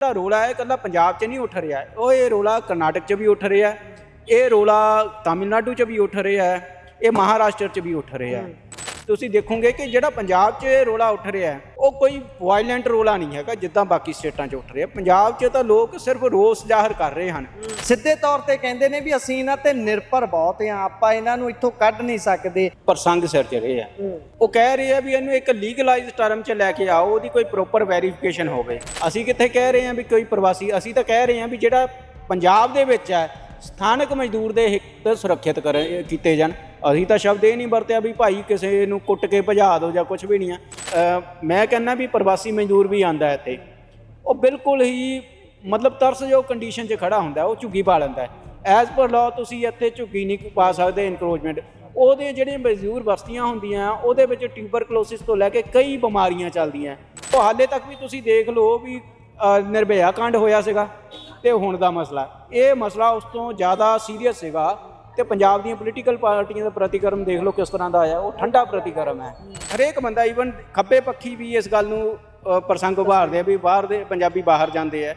ਜਿਹੜਾ ਰੋਲਾ ਹੈ ਇਕੱਲਾ ਪੰਜਾਬ 'ਚ ਨਹੀਂ ਉੱਠ ਰਿਹਾ ਉਹ ਇਹ ਰੋਲਾ ਕਰਨਾਟਕ 'ਚ ਵੀ ਉੱਠ ਰਿਹਾ ਇਹ ਰੋਲਾ ਤਾਮਿਲਨਾਡੂ 'ਚ ਵੀ ਉੱਠ ਰਿਹਾ ਇਹ ਮਹਾਰਾਸ਼ਟਰ 'ਚ ਵੀ ਉੱਠ ਰਿਹਾ ਤੁਸੀਂ ਦੇਖੋਗੇ ਕਿ ਜਿਹੜਾ ਪੰਜਾਬ 'ਚ ਇਹ ਰੋਲਾ ਉੱਠ ਰਿਹਾ ਉਹ ਕੋਈ ਵਾਇਲੈਂਟ ਰੋਲਾ ਨਹੀਂ ਹੈਗਾ ਜਿੱਦਾਂ ਬਾਕੀ ਸਟੇਟਾਂ 'ਚ ਉੱਠ ਰਿਹਾ। ਪੰਜਾਬ 'ਚ ਤਾਂ ਲੋਕ ਸਿਰਫ ਰੋਸ ਜ਼ਾਹਰ ਕਰ ਰਹੇ ਹਨ। ਸਿੱਧੇ ਤੌਰ ਤੇ ਕਹਿੰਦੇ ਨੇ ਵੀ ਅਸੀਂ ਇਹਨਾਂ ਤੇ ਨਿਰਭਰ ਬਹੁਤ ਆ ਆਪਾਂ ਇਹਨਾਂ ਨੂੰ ਇੱਥੋਂ ਕੱਢ ਨਹੀਂ ਸਕਦੇ। ਪ੍ਰਸੰਗ ਸਿਰ ਚ ਰਹੇ ਆ। ਉਹ ਕਹਿ ਰਹੇ ਆ ਵੀ ਇਹਨੂੰ ਇੱਕ ਲੀਗਲਾਈਜ਼ਡ ਟਰਮ ਚ ਲੈ ਕੇ ਆਓ, ਉਹਦੀ ਕੋਈ ਪ੍ਰੋਪਰ ਵੈਰੀਫਿਕੇਸ਼ਨ ਹੋਵੇ। ਅਸੀਂ ਕਿੱਥੇ ਕਹਿ ਰਹੇ ਆ ਵੀ ਕੋਈ ਪ੍ਰਵਾਸੀ, ਅਸੀਂ ਤਾਂ ਕਹਿ ਰਹੇ ਆ ਵੀ ਜਿਹੜਾ ਪੰਜਾਬ ਦੇ ਵਿੱਚ ਹੈ, ਸਥਾਨਕ ਮਜ਼ਦੂਰ ਦੇ ਹਿੱਤ ਸੁਰੱਖਿਅਤ ਕਰ, ਕੀਤੇ ਜਾਣ। ਅਸੀਂ ਤਾਂ ਸ਼ਬਦ ਇਹ ਨਹੀਂ ਵਰਤਿਆ ਵੀ ਭਾਈ ਕਿਸੇ ਨੂੰ ਕੁੱਟ ਕੇ ਭਜਾ ਦਿਓ ਜਾਂ ਕੁਝ ਵੀ ਨਹੀਂ ਆ। ਮੈਂ ਕਹਿੰਦਾ ਵੀ ਪ੍ਰਵਾਸੀ ਮਜ਼ਦੂਰ ਵੀ ਆਂਦਾ ਇੱਥੇ। ਉਹ ਬਿਲਕੁਲ ਹੀ ਮਤਲਬ ਤਰਸਯੋਗ ਕੰਡੀਸ਼ਨ 'ਚ ਖੜਾ ਹੁੰਦਾ ਉਹ ਝੁੱਗੀ ਪਾ ਲੈਂਦਾ ਐਜ਼ ਪਰ ਲਾਅ ਤੁਸੀਂ ਇੱਥੇ ਝੁੱਗੀ ਨਹੀਂ ਪਾ ਸਕਦੇ ਇਨਕਰੋਚਮੈਂਟ ਉਹਦੇ ਜਿਹੜੇ ਮਜ਼ਦੂਰ ਬਸਤੀਆਂ ਹੁੰਦੀਆਂ ਉਹਦੇ ਵਿੱਚ ਟਿਊਬਰਕਲੋਸਿਸ ਤੋਂ ਲੈ ਕੇ ਕਈ ਬਿਮਾਰੀਆਂ ਚੱਲਦੀਆਂ। ਉਹ ਹਾਲੇ ਤੱਕ ਵੀ ਤੁਸੀਂ ਦੇਖ ਲਓ ਵੀ ਅ, ਨਿਰਭਇਆ ਕਾਂਡ ਹੋਇਆ ਸੀਗਾ। ਤੇ ਹੁਣ ਦਾ ਮਸਲਾ। ਇਹ ਮਸਲਾ ਉਸ ਤੋਂ ਜ਼ਿਆਦਾ ਸੀਰੀਅਸ ਸੀਗਾ ਤੇ ਪੰਜਾਬ ਦੀਆਂ ਪੋਲੀਟੀਕਲ ਪਾਰਟੀਆਂ ਦਾ ਪ੍ਰਤੀਕਰਮ ਦੇਖ ਲਓ ਕਿਸ ਤਰ੍ਹਾਂ ਦਾ ਆਇਆ, ਉਹ ਠੰਡਾ ਪ੍ਰਤੀਕਰਮ ਹੈ। ਹਰੇਕ ਬੰਦਾ ਈਵਨ ਖੱਬੇ ਪੱਖੀ ਵੀ ਇਸ ਗੱਲ ਨੂੰ ਪ੍ਰਸੰਗ ਉਭਾਰਦੇ ਆ ਵੀ ਬਾਹਰ ਦੇ ਪੰਜਾਬੀ ਬਾਹਰ ਜਾਂਦੇ ਆ।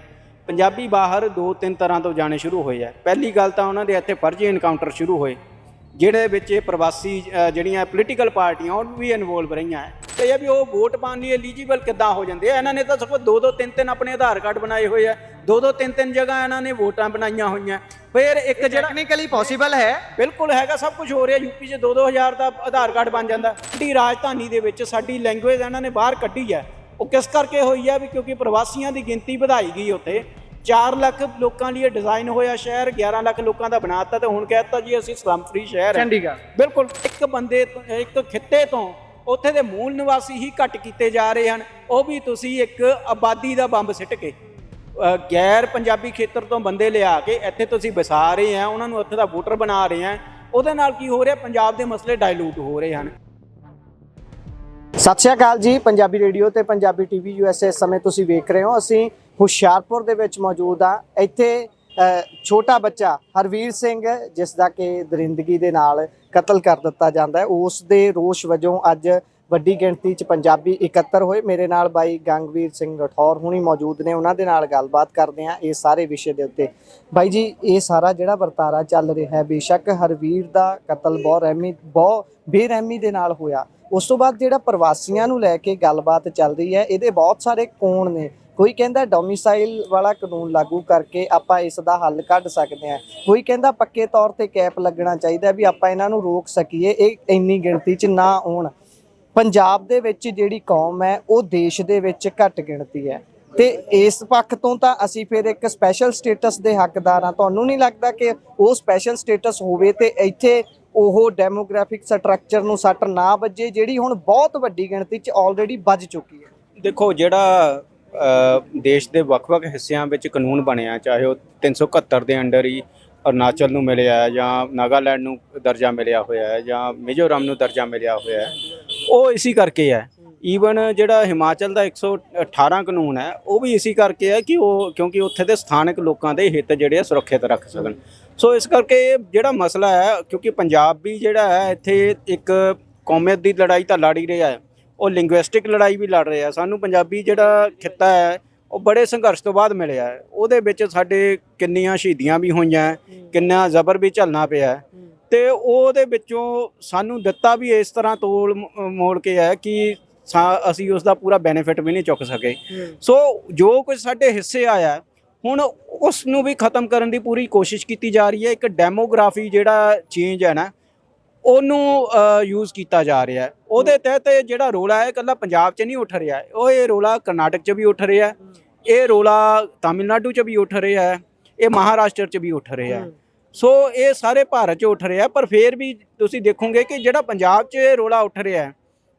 ਪੰਜਾਬੀ ਬਾਹਰ ਦੋ ਤਿੰਨ ਤਰ੍ਹਾਂ ਤੋਂ ਜਾਣੇ ਸ਼ੁਰੂ ਹੋਏ ਆ। ਪਹਿਲੀ ਗੱਲ ਤਾਂ ਉਹਨਾਂ ਦੇ ਇੱਥੇ ਫਰਜ਼ੀ ਇਨਕਾਊਂਟਰ ਸ਼ੁਰੂ ਹੋਏ। ਜਿਹੜੇ ਵਿੱਚ ਇਹ ਪ੍ਰਵਾਸੀ ਜਿਹੜੀਆਂ ਪੋਲੀਟੀਕਲ ਪਾਰਟੀਆਂ ਉਹ ਵੀ ਇਨਵੋਲਵ ਰਹੀਆਂ ਹੈ। ਤੇ ਇਹ ਵੀ ਉਹ ਵੋਟ ਪਾਉਣ ਲਈ ਐਲੀਜੀਬਲ ਕਿੱਦਾਂ ਹੋ ਜਾਂਦੇ ਆ? ਇਹਨਾਂ ਨੇ ਤਾਂ ਸਗੋਂ ਦੋ ਦੋ ਤਿੰਨ ਤਿੰਨ ਆਪਣੇ ਆਧਾਰ ਕਾਰਡ ਬਣਾਏ ਹੋਏ ਆ। ਦੋ ਦੋ ਤਿੰਨ ਤਿੰਨ ਜਗ੍ਹਾ ਇਹਨਾਂ ਨੇ ਵੋਟਾਂ ਬਣਾਈਆਂ ਹੋਈਆਂ। ਫਿਰ ਇੱਕ ਜਿਹੜਾ ਟੈਕਨੀਕਲੀ ਪੋਸੀਬਲ ਹੈ। ਬਿਲਕੁਲ ਹੈਗਾ ਸਭ ਕੁਝ ਹੋ ਰਿਹਾ। ਯੂਪੀ 'ਚ 2-2000 ਦਾ ਆਧਾਰ ਕਾਰਡ ਬਣ ਜਾਂਦਾ। ਸਾਡੀ ਰਾਜਧਾਨੀ ਦੇ ਵਿੱਚ ਸਾਡੀ ਲੈਂਗੁਏਜ ਇਹਨਾਂ ਨੇ ਬਾਹਰ ਕੱਢੀ ਹੈ। ਉਹ ਕਿਸ ਕਰਕੇ ਹੋਈ ਹੈ ਵੀ ਕਿਉਂਕਿ ਪ੍ਰਵਾਸੀਆਂ ਦੀ ਗਿਣਤੀ ਵਧਾਈ ਗਈ ਉੱਥੇ। 4 ਲੱਖ ਲੋਕਾਂ ਲਈ ਡਿਜ਼ਾਈਨ ਹੋਇਆ ਸ਼ਹਿਰ 11 ਲੱਖ ਲੋਕਾਂ ਦਾ ਬਣਾਤਾ ਤੇ ਹੁਣ ਕਹਿਤਾ ਜੀ ਅਸੀਂ ਸਲਮ ਫ੍ਰੀ ਸ਼ਹਿਰ ਹੈ। ਚੰਡੀਗੜ੍ਹ। ਬਿਲਕੁਲ ਇੱਕ ਬੰਦੇ ਤੋਂ ਇੱਕ ਖਿੱਤੇ ਤੋਂ ਉੱਥੇ ਦੇ ਮੂਲ ਨਿਵਾਸੀ ਹੀ ਘੱਟ ਕੀਤੇ ਜਾ ਰਹੇ ਹਨ। ਉਹ ਵੀ ਤੁਸੀਂ ਇੱਕ ਆਬਾਦੀ ਦਾ ਬੰਬ ਸਿੱਟ ਕੇ ਅ, ਗੈਰ ਪੰਜਾਬੀ ਖੇਤਰ ਤੋਂ ਬੰਦੇ ਲਿਆ ਕੇ ਇੱਥੇ ਤੁਸੀਂ ਵਸਾ ਰਹੇ ਆ ਉਹਨਾਂ ਨੂੰ ਉੱਥੇ ਦਾ ਵੋਟਰ ਬਣਾ ਰਹੇ ਆ। ਉਹਦੇ ਨਾਲ ਕੀ ਹੋ ਰਿਹਾ ਪੰਜਾਬ ਦੇ ਮਸਲੇ ਡਾਇਲੂਟ ਹੋ ਰਹੇ ਹਨ। ਸਤਿ ਸ਼੍ਰੀ ਅਕਾਲ ਜੀ ਪੰਜਾਬੀ ਰੇਡੀਓ ਤੇ ਪੰਜਾਬੀ ਟੀਵੀ ਯੂਐਸਏ ਸਮੇਂ ਤੁਸੀਂ ਵੇਖ ਰਹੇ ਹੋ। ਅਸੀਂ ਹੁਸ਼ਿਆਰਪੁਰ ਦੇ ਵਿੱਚ ਮੌਜੂਦ ਆ। ਇੱਥੇ ਛੋਟਾ ਬੱਚਾ ਹਰਵੀਰ ਸਿੰਘ, ਜਿਸ ਦਾ ਕਿ ਦਰਿੰਦਗੀ ਦੇ ਨਾਲ ਕਤਲ ਕਰ ਦਿੱਤਾ ਜਾਂਦਾ ਹੈ। ਉਸ ਦੇ ਰੋਸ਼ ਵਜੋਂ ਅੱਜ ਵੱਡੀ ਗਿਣਤੀ 'ਚ ਪੰਜਾਬੀ ਇਕੱਤਰ ਹੋਏ। ਮੇਰੇ ਨਾਲ ਬਾਈ ਗੰਗਵੀਰ ਸਿੰਘ ਰਠੌਰ ਹੁਣੀ ਮੌਜੂਦ ਨੇ। ਉਹਨਾਂ ਦੇ ਨਾਲ ਗੱਲਬਾਤ ਕਰਦੇ ਆ ਇਹ ਸਾਰੇ ਵਿਸ਼ੇ ਦੇ ਉੱਤੇ। ਬਾਈ ਜੀ, ਇਹ ਸਾਰਾ ਜਿਹੜਾ ਵਰਤਾਰਾ ਚੱਲ ਰਿਹਾ ਹੈ, ਬੇਸ਼ੱਕ ਹਰਵੀਰ ਦਾ ਕਤਲ ਬਹੁਤ ਰਹਿਮੀ ਬਹੁਤ ਬੇਰਹਿਮੀ ਦੇ ਨਾਲ ਹੋਇਆ। ਉਸ ਤੋਂ ਬਾਅਦ ਜਿਹੜਾ ਪ੍ਰਵਾਸੀਆਂ ਨੂੰ ਲੈ ਕੇ ਗੱਲਬਾਤ ਚੱਲ ਰਹੀ ਹੈ, ਇਹਦੇ ਬਹੁਤ ਸਾਰੇ ਕੋਣ ਨੇ। ਕੋਈ ਕਹਿੰਦਾ ਡੋਮਿਸਾਈਲ ਵਾਲਾ ਕਾਨੂੰਨ ਲਾਗੂ ਕਰਕੇ ਆਪਾਂ ਇਸ ਦਾ ਹੱਲ ਕੱਢ ਸਕਦੇ ਹਾਂ। ਕੋਈ ਕਹਿੰਦਾ ਪੱਕੇ ਤੌਰ ਤੇ ਕੈਪ ਲੱਗਣਾ ਚਾਹੀਦਾ ਵੀ ਆਪਾਂ ਇਹਨਾਂ ਨੂੰ ਰੋਕ ਸਕੀਏ। ਇਹ ਇੰਨੀ ਗਿਣਤੀ 'ਚ ਨਾ ਆਉਣ। ਪੰਜਾਬ ਦੇ ਵਿੱਚ ਜਿਹੜੀ ਕੌਮ ਹੈ, ਉਹ ਦੇਸ਼ ਦੇ ਵਿੱਚ ਘੱਟ ਗਿਣਤੀ ਹੈ। ਤੇ ਇਸ ਪੱਖ ਤੋਂ ਤਾਂ ਅਸੀਂ ਫਿਰ ਇੱਕ ਸਪੈਸ਼ਲ ਸਟੇਟਸ ਦੇ ਹੱਕਦਾਰ ਹਾਂ। ਤੁਹਾਨੂੰ ਨਹੀਂ ਲੱਗਦਾ ਕਿ ਉਹ ਸਪੈਸ਼ਲ ਸਟੇਟਸ ਹੋਵੇ ਤੇ ਇੱਥੇ ਉਹ ਡੈਮੋਗ੍ਰਾਫਿਕ ਸਟਰਕਚਰ ਨੂੰ ਸੱਟ ਨਾ ਵੱਜੇ, ਜਿਹੜੀ ਹੁਣ ਬਹੁਤ ਵੱਡੀ ਗਿਣਤੀ 'ਚ ਆਲਰੇਡੀ ਵੱਜ ਚੁੱਕੀ ਹੈ? ਦੇਖੋ, ਜਿਹੜਾ ਦੇਸ਼ ਦੇ ਵੱਖ-ਵੱਖ ਹਿੱਸਿਆਂ ਵਿੱਚ ਕਾਨੂੰਨ ਬਣਿਆ, ਚਾਹੇ ਉਹ 371 ਦੇ ਅੰਡਰ ਹੀ ਅਰੁਣਾਚਲ ਨੂੰ ਮਿਲਿਆ ਹੈ ਜਾਂ ਨਾਗਾਲੈਂਡ ਨੂੰ ਦਰਜਾ ਮਿਲਿਆ ਹੋਇਆ ਹੈ ਜਾਂ ਮਿਜ਼ੋਰਮ ਨੂੰ ਦਰਜਾ ਮਿਲਿਆ ਹੋਇਆ ਹੈ ਉਹ ਇਸੇ ਕਰਕੇ ਹੈ। ਈਵਨ ਜਿਹੜਾ ਹਿਮਾਚਲ ਦਾ 118 ਕਾਨੂੰਨ ਹੈ, ਉਹ ਵੀ ਇਸੇ ਕਰਕੇ ਹੈ ਕਿ ਉਹ ਕਿਉਂਕਿ ਉੱਥੇ ਦੇ ਸਥਾਨਕ ਲੋਕਾਂ ਦੇ ਹਿੱਤ ਜਿਹੜੇ ਆ ਸੁਰੱਖਿਅਤ ਰੱਖ ਸਕਣ। ਸੋ ਇਸ ਕਰਕੇ ਜਿਹੜਾ ਮਸਲਾ ਹੈ, ਕਿਉਂਕਿ ਪੰਜਾਬ ਵੀ ਜਿਹੜਾ ਹੈ, ਇੱਥੇ ਇੱਕ ਕੌਮੀਅਤ ਦੀ ਲੜਾਈ ਤਾਂ ਲੜ ਹੀ ਰਿਹਾ ਹੈ। ਉਹ ਲਿੰਗੁਇਸਟਿਕ ਲੜਾਈ ਵੀ ਲੜ ਰਿਹਾ ਸਾਨੂੰ ਪੰਜਾਬੀ ਜਿਹੜਾ ਖਿੱਤਾ ਹੈ, ਉਹ ਬੜੇ ਸੰਘਰਸ਼ ਤੋਂ ਬਾਅਦ ਮਿਲਿਆ ਉਹਦੇ ਵਿੱਚ ਸਾਡੇ ਕਿੰਨੀਆਂ ਸ਼ਹੀਦੀਆਂ ਵੀ ਹੋਈਆਂ ਕਿੰਨਾ ਜ਼ਬਰ ਵੀ ਝੱਲਣਾ ਪਿਆ ਤੇ ਉਹਦੇ ਵਿੱਚੋਂ ਸਾਨੂੰ ਦਿੱਤਾ ਵੀ ਇਸ ਤਰ੍ਹਾਂ ਤੋਲ ਮੋੜ ਕੇ ਹੈ ਕਿ ਅਸੀਂ ਉਸ ਦਾ ਪੂਰਾ ਬੈਨੀਫਿਟ ਵੀ ਨਹੀਂ ਚੁੱਕ ਸਕੇ। ਸੋ ਜੋ ਕੁਝ ਸਾਡੇ ਹਿੱਸੇ ਆਇਆ ਹੁਣ ਉਸ ਨੂੰ ਵੀ ਖਤਮ ਕਰਨ ਦੀ ਪੂਰੀ ਕੋਸ਼ਿਸ਼ ਕੀਤੀ ਜਾ ਰਹੀ ਹੈ। ਇੱਕ ਡੈਮੋਗ੍ਰਾਫੀ ਜਿਹੜਾ ਚੇਂਜ ਹੈ ਨਾ ਉਹਨੂੰ ਯੂਜ਼ ਕੀਤਾ ਜਾ ਰਿਹਾ ਹੈ। ਉਹਦੇ ਤਹਿਤ ਇਹ ਜਿਹੜਾ ਰੋਲਾ ਹੈ ਇਕੱਲਾ ਪੰਜਾਬ 'ਚ ਨਹੀਂ ਉੱਠ ਰਿਹਾ। ਉਹ ਇਹ ਰੋਲਾ ਕਰਨਾਟਕ 'ਚ ਵੀ ਉੱਠ ਰਿਹਾ ਹੈ। ਇਹ ਰੋਲਾ ਤਾਮਿਲਨਾਡੂ 'ਚ ਵੀ ਉੱਠ ਰਿਹਾ ਹੈ। ਇਹ ਮਹਾਰਾਸ਼ਟਰ 'ਚ ਵੀ ਉੱਠ ਰਿਹਾ ਹੈ। ਸੋ ਇਹ ਸਾਰੇ ਭਾਰਤ 'ਚ ਉੱਠ ਰਿਹਾ ਪਰ ਫੇਰ ਵੀ ਤੁਸੀਂ ਦੇਖੋਗੇ ਕਿ ਜਿਹੜਾ ਪੰਜਾਬ 'ਚ ਇਹ ਰੋਲਾ ਉੱਠ ਰਿਹਾ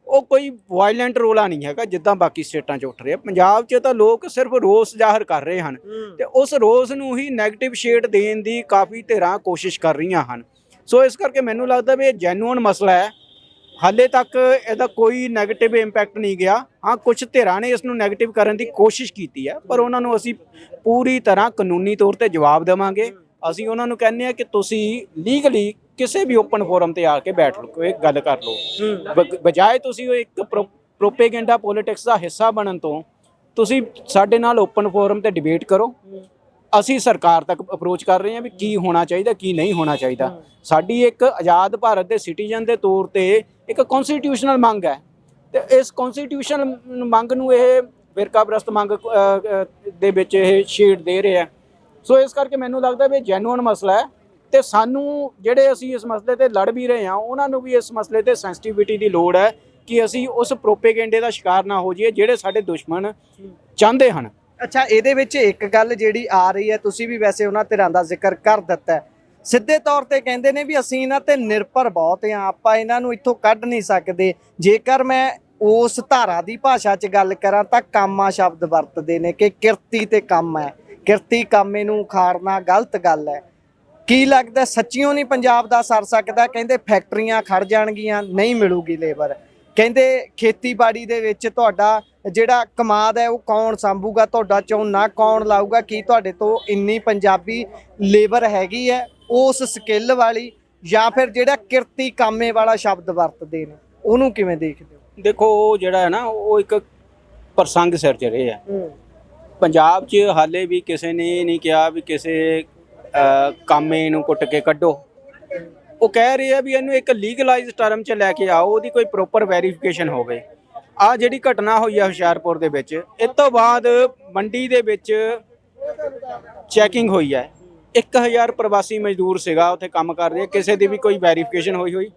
ਉਹ ਕੋਈ ਵਾਇਲੈਂਟ ਰੋਲਾ ਨਹੀਂ ਹੈਗਾ ਜਿੱਦਾਂ ਬਾਕੀ ਸਟੇਟਾਂ 'ਚ ਉੱਠ ਰਿਹਾ ਪੰਜਾਬ 'ਚ ਤਾਂ ਲੋਕ ਸਿਰਫ ਰੋਸ ਜ਼ਾਹਰ ਕਰ ਰਹੇ ਹਨ ਤੇ ਉਸ ਰੋਸ ਨੂੰ ਹੀ ਨੈਗੇਟਿਵ ਸ਼ੇਡ ਦੇਣ ਦੀ ਕਾਫੀ ਧਿਰਾਂ ਕੋਸ਼ਿਸ਼ ਕਰ ਰਹੀਆਂ ਹਨ। ਸੋ ਇਸ ਕਰਕੇ ਮੈਨੂੰ ਲੱਗਦਾ ਵੀ ਇਹ ਜੈਨੂਅਨ ਮਸਲਾ ਹੈ। ਹਾਲੇ ਤੱਕ ਇਹਦਾ ਕੋਈ ਨੈਗੇਟਿਵ ਇੰਪੈਕਟ ਨਹੀਂ ਗਿਆ। ਹਾਂ ਕੁਝ ਧਿਰਾਂ ਨੇ ਇਸ ਨੂੰ ਨੈਗੇਟਿਵ ਕਰਨ ਦੀ ਕੋਸ਼ਿਸ਼ ਕੀਤੀ ਹੈ ਪਰ ਉਹਨਾਂ ਨੂੰ ਅਸੀਂ ਪੂਰੀ ਤਰ੍ਹਾਂ ਕਾਨੂੰਨੀ ਤੌਰ ਤੇ ਜਵਾਬ ਦੇਵਾਂਗੇ। ਅਸੀਂ ਉਹਨਾਂ ਨੂੰ ਕਹਿੰਦੇ ਆ ਕਿ ਤੁਸੀਂ ਲੀਗਲੀ ਕਿਸੇ ਵੀ ਓਪਨ ਫੋਰਮ ਤੇ ਆ ਕੇ ਬੈਠ ਲਓ ਇੱਕ ਗੱਲ ਕਰ ਲਓ। ਬਜਾਏ ਤੁਸੀਂ ਉਹ ਇੱਕ ਪ੍ਰੋਪੇਗੈਂਡਾ ਪੋਲਿਟਿਕਸ ਦਾ ਹਿੱਸਾ ਬਣਨ ਤੋਂ ਤੁਸੀਂ ਸਾਡੇ ਨਾਲ ਓਪਨ ਫੋਰਮ ਤੇ ਡਿਬੇਟ ਕਰੋ। ਅਸੀਂ ਸਰਕਾਰ ਤੱਕ ਅਪਰੋਚ ਕਰ ਰਹੇ ਹਾਂ ਵੀ ਕੀ ਹੋਣਾ ਚਾਹੀਦਾ ਕੀ ਨਹੀਂ ਹੋਣਾ ਚਾਹੀਦਾ। ਸਾਡੀ ਇੱਕ ਆਜ਼ਾਦ ਭਾਰਤ ਦੇ ਸਿਟੀਜ਼ਨ ਦੇ ਤੌਰ ਤੇ ਇੱਕ ਕਨਸਟੀਟਿਊਸ਼ਨਲ ਮੰਗ ਹੈ। ਤੇ ਇਸ ਕਨਸਟੀਟਿਊਸ਼ਨਲ ਮੰਗ ਨੂੰ ਇਹ ਫਿਰਕਾਪ੍ਰਸਤ ਮੰਗ ਦੇ ਵਿੱਚ ਇਹ ਸ਼ੇਡ ਦੇ ਰਿਹਾ। ਸੋ ਇਸ ਕਰਕੇ ਮੈਨੂੰ ਲੱਗਦਾ ਵੀ ਜੈਨੂਅਨ ਮਸਲਾ ਹੈ ਤੇ ਸਾਨੂੰ ਜਿਹੜੇ ਅਸੀਂ ਇਸ ਮਸਲੇ ਤੇ ਲੜ ਵੀ ਰਹੇ ਹਾਂ, ਉਹਨਾਂ ਨੂੰ ਵੀ ਇਸ ਮਸਲੇ ਤੇ ਸੈਂਸਿਟੀਵਿਟੀ ਦੀ ਲੋੜ ਹੈ ਕਿ ਅਸੀਂ ਉਸ ਪ੍ਰੋਪੇਗੈਂਡੇ ਦਾ ਸ਼ਿਕਾਰ ਨਾ ਹੋ ਜਾਈਏ ਜਿਹੜੇ ਸਾਡੇ ਦੁਸ਼ਮਣ ਚਾਹੁੰਦੇ ਹਨ। ਅੱਛਾ, ਇਹਦੇ ਵਿੱਚ ਇੱਕ ਗੱਲ ਜਿਹੜੀ ਆ ਰਹੀ ਹੈ, ਤੁਸੀਂ ਵੀ ਵੈਸੇ ਉਹਨਾਂ ਧਿਰਾਂ ਦਾ ਜ਼ਿਕਰ ਕਰ ਦਿੱਤਾ ਸਿੱਧੇ ਤੌਰ ਤੇ ਕਹਿੰਦੇ ਨੇ ਵੀ ਅਸੀਂ ਇਹਨਾਂ ਤੇ ਨਿਰਭਰ ਬਹੁਤ ਹਾਂ, ਆਪਾਂ ਇਹਨਾਂ ਨੂੰ ਇੱਥੋਂ ਕੱਢ ਨਹੀਂ ਸਕਦੇ। ਜੇਕਰ ਮੈਂ ਉਸ ਧਾਰਾ ਦੀ ਭਾਸ਼ਾ 'ਚ ਗੱਲ ਕਰਾਂ ਤਾਂ ਕਾਮਾ ਸ਼ਬਦ ਵਰਤਦੇ ਨੇ ਕਿ ਕਿਰਤੀ ਤੇ ਕੰਮ ਹੈ। ਕਿਰਤੀ ਕਾਮੇ ਨੂੰ ਉਖਾੜਨਾ ਗਲਤ ਗੱਲ ਹੈ। ਕੀ ਲੱਗਦਾ ਸੱਚੀਓ ਨਹੀਂ ਪੰਜਾਬ ਦਾ ਸਰ ਸਕਦਾ? ਕਹਿੰਦੇ ਫੈਕਟਰੀਆਂ ਖੜ ਜਾਣਗੀਆਂ ਨਹੀਂ ਮਿਲੂਗੀ ਲੇਬਰ। ਕਹਿੰਦੇ ਖੇਤੀਬਾੜੀ ਦੇ ਵਿੱਚ ਤੁਹਾਡਾ ਜਿਹੜਾ ਕਮਾਦ ਹੈ ਉਹ ਕੌਣ ਸੰਭੂਗਾ? ਤੁਹਾਡਾ ਝੋਨਾ ਕੌਣ ਲਾਊਗਾ? ਕੀ ਤੁਹਾਡੇ ਤੋਂ ਇੰਨੀ ਪੰਜਾਬੀ ਲੇਬਰ ਹੈਗੀ ਹੈ ਉਸ ਸਕਿੱਲ ਵਾਲੀ ਜਾਂ ਫਿਰ ਜਿਹੜਾ ਕਿਰਤੀ ਕਾਮੇ ਵਾਲਾ ਸ਼ਬਦ ਵਰਤਦੇ ਨੇ? ਉਹਨੂੰ ਕਿਵੇਂ ਦੇਖਦੇ ਹੋ? ਦੇਖੋ ਉਹ ਜਿਹੜਾ ਹੈ ਨਾ ਉਹ ਇੱਕ ਪ੍ਰਸੰਗ ਸਿਰ ਚੜੇ ਆ। ਹੂੰ। ਪੰਜਾਬ 'ਚ ਹਾਲੇ ਵੀ ਕਿਸੇ ਨੇ ਨਹੀਂ ਕਿਹਾ ਵੀ ਕਿਸੇ ਕਾਮੇ ਨੂੰ ਕੁੱਟ ਕੇ ਕੱਢੋ। ਉਹ ਕਹਿ ਰਹੇ ਆ ਵੀ ਇਹਨੂੰ ਇੱਕ ਲੀਗਲਾਈਜ਼ ਟਰਮ 'ਚ ਲੈ ਕੇ ਆਓ ਉਹਦੀ ਕੋਈ ਪ੍ਰੋਪਰ ਵੈਰੀਫਿਕੇਸ਼ਨ ਹੋਵੇ। ਆ ਜਿਹੜੀ ਘਟਨਾ ਹੋਈ ਆ ਹੁਸ਼ਿਆਰਪੁਰ ਦੇ ਵਿੱਚ ਇਸ ਤੋਂ ਬਾਅਦ ਮੰਡੀ ਦੇ ਵਿੱਚ ਚੈਕਿੰਗ ਹੋਈ ਹੈ 1000 ਪ੍ਰਵਾਸੀ ਮਜ਼ਦੂਰ ਸੀਗਾ ਉੱਥੇ ਕੰਮ ਕਰ ਰਹੇ ਕਿਸੇ ਦੀ ਵੀ ਕੋਈ ਵੈਰੀਫਿਕੇਸ਼ਨ ਹੋਈ ਹੋਈ?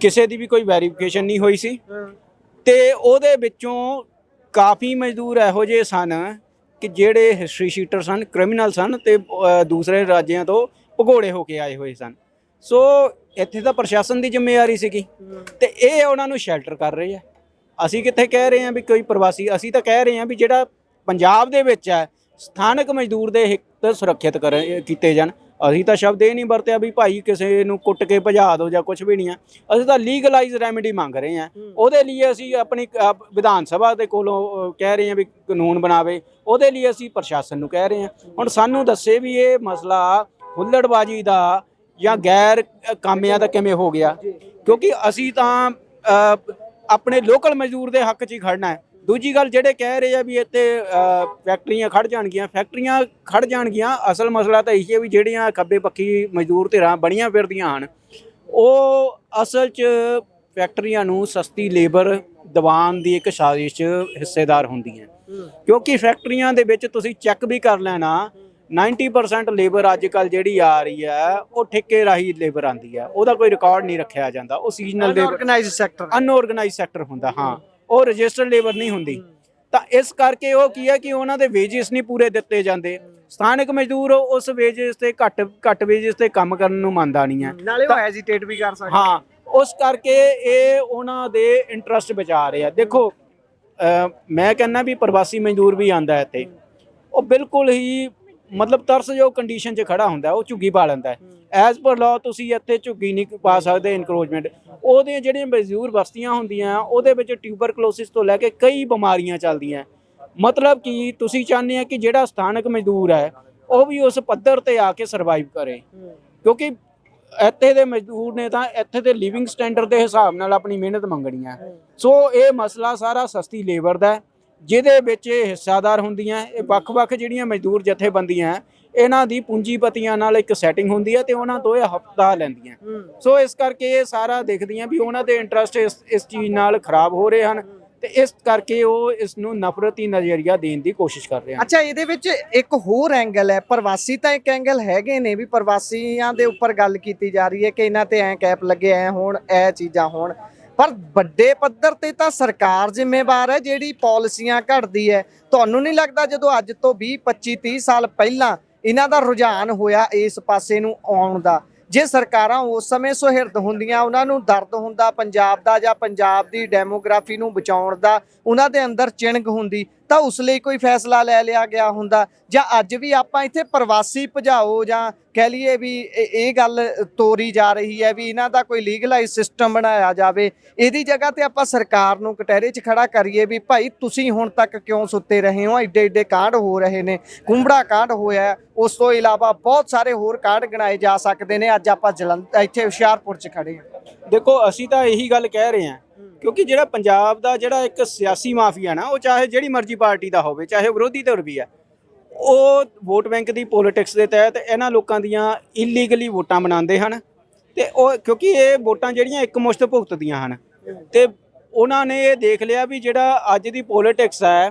ਕਿਸੇ ਦੀ ਵੀ ਕੋਈ ਵੈਰੀਫਿਕੇਸ਼ਨ ਨਹੀਂ ਹੋਈ ਸੀ। ਤੇ ਉਹਦੇ ਵਿੱਚੋਂ ਕਾਫੀ ਮਜ਼ਦੂਰ ਇਹੋ ਜਿਹੇ ਸਨ ਕਿ ਜਿਹੜੇ ਹਿਸਟਰੀ ਸ਼ੀਟਰ ਸਨ ਕ੍ਰਿਮੀਨਲ ਸਨ ਤੇ ਅ, ਦੂਸਰੇ ਰਾਜਿਆਂ ਤੋਂ ਭਗੋੜੇ ਹੋ ਕੇ ਆਏ ਹੋਏ ਸਨ। ਸੋ ਇੱਥੇ ਤਾਂ ਪ੍ਰਸ਼ਾਸਨ ਦੀ ਜ਼ਿੰਮੇਵਾਰੀ ਸੀਗੀ ਤੇ ਇਹ ਉਹਨਾਂ ਨੂੰ ਸ਼ੈਲਟਰ ਕਰ ਰਹੇ ਆ ਅਸੀਂ ਕਿੱਥੇ ਕਹਿ ਰਹੇ ਹਾਂ ਵੀ ਕੋਈ ਪ੍ਰਵਾਸੀ ਅਸੀਂ ਤਾਂ ਕਹਿ ਰਹੇ ਹਾਂ ਵੀ ਜਿਹੜਾ ਪੰਜਾਬ ਦੇ ਵਿੱਚ ਹੈ ਸਥਾਨਕ ਮਜ਼ਦੂਰ ਦੇ ਹਿੱਤ ਸੁਰੱਖਿਅਤ ਕਰ ਕੀਤੇ ਜਾਣ। ਅਸੀਂ ਤਾਂ ਸ਼ਬਦ ਇਹ ਨਹੀਂ ਵਰਤਿਆ ਵੀ ਭਾਈ ਕਿਸੇ ਨੂੰ ਕੁੱਟ ਕੇ ਭਜਾ ਦਿਓ ਜਾਂ ਕੁਝ ਵੀ ਨਹੀਂ ਆ। ਅਸੀਂ ਤਾਂ ਲੀਗਲਾਈਜ਼ ਰੈਮੇਡੀ ਮੰਗ ਰਹੇ ਹਾਂ। ਉਹਦੇ ਲਈ ਅਸੀਂ ਆਪਣੀ ਅ, ਵਿਧਾਨ ਸਭਾ ਦੇ ਕੋਲੋਂ ਅ, ਕਹਿ ਰਹੇ ਹਾਂ ਵੀ ਕਾਨੂੰਨ ਬਣਾਵੇ। ਉਹਦੇ ਲਈ ਅਸੀਂ ਪ੍ਰਸ਼ਾਸਨ ਨੂੰ ਕਹਿ ਰਹੇ ਹਾਂ ਹੁਣ ਸਾਨੂੰ ਦੱਸੇ ਵੀ ਇਹ ਮਸਲਾ ਹੁੱਲੜਬਾਜੀ ਦਾ ਜਾਂ ਗੈਰ ਅ, ਕਾਮਿਆਂ ਦਾ ਕਿਵੇਂ ਹੋ ਗਿਆ? ਕਿਉਂਕਿ ਅਸੀਂ ਤਾਂ ਅ, ਆਪਣੇ ਲੋਕਲ ਮਜ਼ਦੂਰ ਦੇ ਹੱਕ 'ਚ ਹੀ ਖੜਨਾ ਹੈ। ਦੂਜੀ ਗੱਲ ਜਿਹੜੇ ਕਹਿ ਰਹੇ ਆ ਵੀ ਇੱਥੇ ਫੈਕਟਰੀਆਂ ਖੜ ਜਾਣਗੀਆਂ ਫੈਕਟਰੀਆਂ ਖੜ ਜਾਣਗੀਆਂ ਅਸਲ ਮਸਲਾ ਤਾਂ ਇਹ ਹੈ ਵੀ ਜਿਹੜੀਆਂ ਖੱਬੇ ਪੱਖੀ ਮਜ਼ਦੂਰ ਧਿਰਾਂ ਬਣੀਆਂ ਫਿਰਦੀਆਂ ਹਨ ਉਹ ਅਸਲ 'ਚ ਫੈਕਟਰੀਆਂ ਨੂੰ ਸਸਤੀ ਲੇਬਰ ਦਿਵਾਉਣ ਦੀ ਇੱਕ ਸਾਜ਼ਿਸ਼ 'ਚ ਹਿੱਸੇਦਾਰ ਹੁੰਦੀਆਂ ਕਿਉਂਕਿ ਫੈਕਟਰੀਆਂ ਦੇ ਵਿੱਚ ਤੁਸੀਂ ਚੈੱਕ ਵੀ ਕਰ ਲੈਣਾ 90% ਲੇਬਰ ਅੱਜ ਕੱਲ ਜਿਹੜੀ ਆ ਰਹੀ ਹੈ ਉਹ ਠੇਕੇ ਰਾਹੀਂ ਲੇਬਰ ਆਂਦੀ ਹੈ। ਉਹਦਾ ਕੋਈ ਰਿਕਾਰਡ ਨਹੀਂ ਰੱਖਿਆ ਜਾਂਦਾ ਉਹ seasonal labour organised sector unorganise sector ਹੁੰਦਾ ਹਾਂ। ਉਹ ਰਜਿਸਟਰਡ ਲੇਬਰ ਨਹੀਂ ਹੁੰਦੀ। ਤਾਂ ਇਸ ਕਰਕੇ ਉਹ ਕੀ ਹੈ ਕਿ ਉਹਨਾਂ ਦੇ ਵੇਜਸ ਨਹੀਂ ਪੂਰੇ ਦਿੱਤੇ ਜਾਂਦੇ। ਸਥਾਨਕ ਮਜ਼ਦੂਰ ਉਸ ਵੇਜਸ ਤੇ ਘੱਟ ਘੱਟ ਵੇਜਸ ਤੇ ਕੰਮ ਕਰਨ ਨੂੰ ਮੰਨਦਾ ਨਹੀਂ ਹੈ। ਨਾਲੇ ਉਹ ਹੈਜ਼ਿਟੇਟ ਵੀ ਕਰ ਸਕਦੇ। ਹਾਂ ਉਸ ਕਰਕੇ ਇਹ ਉਹਨਾਂ ਦੇ ਇੰਟਰਸਟ ਬਚਾ ਰਹੇ ਆ। ਦੇਖੋ ਮੈਂ ਕਹਿੰਦਾ ਵੀ ਪ੍ਰਵਾਸੀ ਮਜ਼ਦੂਰ ਵੀ ਆਂਦਾ ਇੱਥੇ। ਉਹ ਬਿਲਕੁਲ ਹੀ ਮਤਲਬ ਤਰਸਯੋਗ ਕੰਡੀਸ਼ਨ 'ਚ ਖੜਾ ਹੁੰਦਾ ਉਹ ਝੁੱਗੀ ਪਾ ਲੈਂਦਾ ਹੈ। ਐਜ਼ ਪਰ ਲਾਅ ਤੁਸੀਂ ਇੱਥੇ ਝੁੱਗੀ ਨਹੀਂ ਪਾ ਸਕਦੇ ਇਨਕਰੋਚਮੈਂਟ ਉਹਦੀਆਂ ਜਿਹੜੀਆਂ ਮਜ਼ਦੂਰ ਬਸਤੀਆਂ ਹੁੰਦੀਆਂ ਉਹਦੇ ਵਿੱਚ ਟਿਊਬਰਕਲੋਸਿਸ ਤੋਂ ਲੈ ਕੇ ਕਈ ਬਿਮਾਰੀਆਂ ਚੱਲਦੀਆਂ ਮਤਲਬ ਕਿ ਤੁਸੀਂ ਚਾਹੁੰਦੇ ਆ ਕਿ ਜਿਹੜਾ ਸਥਾਨਕ ਮਜ਼ਦੂਰ ਹੈ ਉਹ ਵੀ ਉਸ ਪੱਧਰ ਤੇ ਆ ਕੇ ਸਰਵਾਈਵ ਕਰੇ। ਕਿਉਂਕਿ ਇੱਥੇ ਦੇ ਮਜ਼ਦੂਰ ਨੇ ਤਾਂ ਇੱਥੇ ਦੇ ਲਿਵਿੰਗ ਸਟੈਂਡਰਡ ਦੇ ਹਿਸਾਬ ਨਾਲ ਆਪਣੀ ਮਿਹਨਤ ਮੰਗਣੀ ਹੈ। ਸੋ ਇਹ ਮਸਲਾ ਸਾਰਾ ਸਸਤੀ ਲੇਬਰ ਦਾ ਹੈ, ਜਿਹਦੇ ਵਿੱਚ ਇਹ ਹਿੱਸਾਦਾਰ ਹੁੰਦੀਆਂ ਇਹ ਵੱਖ-ਵੱਖ ਜਿਹੜੀਆਂ ਮਜ਼ਦੂਰ ਜਥੇਬੰਦੀਆਂ ਇਹਨਾਂ ਦੀ ਪੂੰਜੀਪਤੀਆਂ ਨਾਲ ਇੱਕ ਸੈਟਿੰਗ ਹੁੰਦੀ ਹੈ ਤੇ ਉਹਨਾਂ ਤੋਂ ਇਹ ਹਫਤਾ ਲੈਂਦੀਆਂ। ਸੋ ਇਸ ਕਰਕੇ ਇਹ ਸਾਰਾ ਦੇਖਦੀਆਂ ਵੀ ਉਹਨਾਂ ਦੇ ਇੰਟਰਸਟ ਇਸ ਇਸ ਚੀਜ਼ ਨਾਲ ਖਰਾਬ ਹੋ ਰਹੇ ਹਨ ਤੇ ਇਸ ਕਰਕੇ ਉਹ ਇਸ ਨੂੰ ਨਫ਼ਰਤੀ ਨਜ਼ਰੀਆ ਦੇਣ ਦੀ ਕੋਸ਼ਿਸ਼ ਕਰ ਰਹੇ ਹਨ। ਅੱਛਾ ਇਹਦੇ ਵਿੱਚ ਇੱਕ ਹੋਰ ਐਂਗਲ ਹੈ ਪ੍ਰਵਾਸੀ ਤਾਂ ਇੱਕ ਐਂਗਲ ਹੈਗੇ ਨੇ ਵੀ ਪ੍ਰਵਾਸੀਆਂ ਦੇ ਉੱਪਰ ਗੱਲ ਕੀਤੀ ਜਾ ਰਹੀ ਹੈ ਕਿ ਇਹਨਾਂ ਤੇ ਐ ਕੈਪ ਲੱਗੇ ਐ ਹੋਣ ਐ ਚੀਜ਼ਾਂ ਹੋਣ। ਪਰ ਵੱਡੇ ਪੱਧਰ ਤੇ ਤਾਂ ਸਰਕਾਰ ਜ਼ਿੰਮੇਵਾਰ ਹੈ, ਜਿਹੜੀ ਪਾਲਿਸੀਆਂ ਘੜਦੀ ਹੈ। ਤੁਹਾਨੂੰ ਨਹੀਂ ਲੱਗਦਾ ਜਦੋਂ ਅੱਜ ਤੋਂ 20 25 30 ਸਾਲ ਪਹਿਲਾਂ ਇਹਨਾਂ ਦਾ ਰੁਝਾਨ ਹੋਇਆ ਇਸ ਪਾਸੇ ਨੂੰ ਆਉਣ ਦਾ? ਜੇ ਸਰਕਾਰਾਂ ਉਸ ਸਮੇਂ ਸੁਹਿਰਦ ਹੁੰਦੀਆਂ, ਉਹਨਾਂ ਨੂੰ ਦਰਦ ਹੁੰਦਾ, ਪੰਜਾਬ ਦਾ ਜਾਂ ਪੰਜਾਬ ਦੀ ਡੈਮੋਗ੍ਰਾਫੀ ਨੂੰ ਬਚਾਉਣ ਦਾ, ਉਹਨਾਂ ਦੇ ਅੰਦਰ ਚਿਣਗ ਹੁੰਦੀ ਤਾਂ ਉਸ ਲਈ ਕੋਈ ਫੈਸਲਾ ਲੈ ਲਿਆ ਗਿਆ ਹੁੰਦਾ। ਜਾਂ ਅੱਜ ਵੀ ਆਪਾਂ ਇੱਥੇ ਪ੍ਰਵਾਸੀ ਭਜਾਓ ਜਾਂ ਕਹਿ ਲਈਏ ਵੀ ਇਹ ਗੱਲ ਤੋਰੀ ਜਾ ਰਹੀ ਹੈ ਵੀ ਇਹਨਾਂ ਦਾ ਕੋਈ ਲੀਗਲਾਈਜ਼ ਸਿਸਟਮ ਬਣਾਇਆ ਜਾਵੇ। ਇਹਦੀ ਜਗ੍ਹਾ ਤੇ ਆਪਾਂ ਸਰਕਾਰ ਨੂੰ ਕਟਹਿਰੇ 'ਚ ਖੜਾ ਕਰੀਏ ਵੀ ਭਾਈ ਤੁਸੀਂ ਹੁਣ ਤੱਕ ਕਿਉਂ ਸੁੱਤੇ ਰਹੇ ਹੋ? ਐਡੇ ਐਡੇ ਕਾਂਡ ਹੋ ਰਹੇ ਨੇ। ਕੁੰਬੜਾ ਕਾਂਡ ਹੋਇਆ ਉਸ ਤੋਂ ਇਲਾਵਾ ਬਹੁਤ ਸਾਰੇ ਹੋਰ ਕਾਂਡ ਗਣਾਏ ਜਾ ਸਕਦੇ ਨੇ। ਅੱਜ ਆਪਾਂ ਜਲੰਧਰ, ਇੱਥੇ ਹੁਸ਼ਿਆਰਪੁਰ 'ਚ ਖੜੇ ਹਾਂ। ਦੇਖੋ, ਅਸੀਂ ਤਾਂ ਇਹੀ ਗੱਲ ਕਹਿ ਰਹੇ ਹਾਂ ਕਿਉਂਕਿ ਜਿਹੜਾ ਪੰਜਾਬ ਦਾ ਜਿਹੜਾ ਇੱਕ ਸਿਆਸੀ ਮਾਫੀਆ ਨਾ, ਉਹ ਚਾਹੇ ਜਿਹੜੀ ਮਰਜ਼ੀ ਪਾਰਟੀ ਦਾ ਹੋਵੇ, ਚਾਹੇ ਉਹ ਵਿਰੋਧੀ ਧਿਰ ਵੀ ਹੈ, ਉਹ ਵੋਟ ਬੈਂਕ ਦੀ ਪੋਲਿਟਿਕਸ ਦੇ ਤਹਿਤ ਇਹਨਾਂ ਲੋਕਾਂ ਦੀਆਂ ਇਲੀਗਲੀ ਵੋਟਾਂ ਬਣਾਉਂਦੇ ਹਨ ਤੇ ਉਹ ਕਿਉਂਕਿ ਇਹ ਵੋਟਾਂ ਜਿਹੜੀਆਂ ਇੱਕ ਮੁਸ਼ਤ ਭੁਗਤਦੀਆਂ ਹਨ ਤੇ ਉਹਨਾਂ ਨੇ ਇਹ ਦੇਖ ਲਿਆ ਵੀ ਜਿਹੜਾ ਅੱਜ ਦੀ ਪੋਲਿਟਿਕਸ ਹੈ,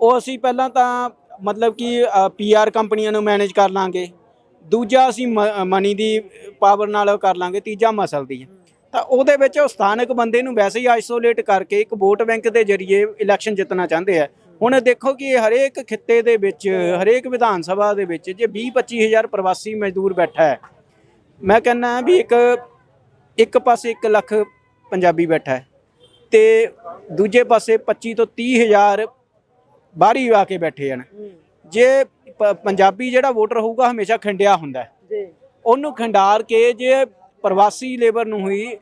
ਉਹ ਅਸੀਂ ਪਹਿਲਾਂ ਤਾਂ ਮਤਲਬ ਕਿ ਪੀਆਰ ਕੰਪਨੀਆਂ ਨੂੰ ਮੈਨੇਜ ਕਰ ਲਾਂਗੇ, ਦੂਜਾ ਅਸੀਂ ਮਨੀ ਦੀ ਪਾਵਰ ਨਾਲ ਕਰ ਲਾਂਗੇ, ਤੀਜਾ ਮਸਲ ਦੀ ਤਾਂ ਉਹਦੇ ਵਿੱਚ ਉਹ ਸਥਾਨਕ ਬੰਦੇ ਨੂੰ ਵੈਸੇ ਹੀ ਆਈਸੋਲੇਟ ਕਰਕੇ ਇੱਕ ਵੋਟ ਬੈਂਕ ਦੇ ਜ਼ਰੀਏ ਇਲੈਕਸ਼ਨ ਜਿੱਤਣਾ ਚਾਹੁੰਦੇ ਆ। ਹੁਣ ਦੇਖੋ ਕਿ ਹਰੇਕ ਖਿੱਤੇ ਦੇ ਵਿੱਚ ਹਰੇਕ ਵਿਧਾਨ ਸਭਾ ਦੇ ਵਿੱਚ ਜੇ 20 25000 ਪ੍ਰਵਾਸੀ ਮਜ਼ਦੂਰ ਬੈਠਾ ਹੈ ਮੈਂ ਕਹਿੰਦਾ ਵੀ ਇੱਕ ਇੱਕ ਪਾਸੇ 1 ਲੱਖ ਪੰਜਾਬੀ ਬੈਠਾ ਹੈ ਤੇ ਦੂਜੇ ਪਾਸੇ 25 ਤੋਂ 30000 ਬਾਹਰੀ ਆ ਕੇ ਬੈਠੇ ਹਨ। ਜੇ ਪੰਜਾਬੀ ਜਿਹੜਾ ਵੋਟਰ ਹੋਊਗਾ ਹਮੇਸ਼ਾ ਖੰਡਿਆ ਹੁੰਦਾ ਹੈ। ਜੀ। ਉਹਨੂੰ ਖੰਡਾਰ ਕੇ ਜੇ ਪ੍ਰਵਾਸੀ ਲੇਬਰ ਨੂੰ ਹੀ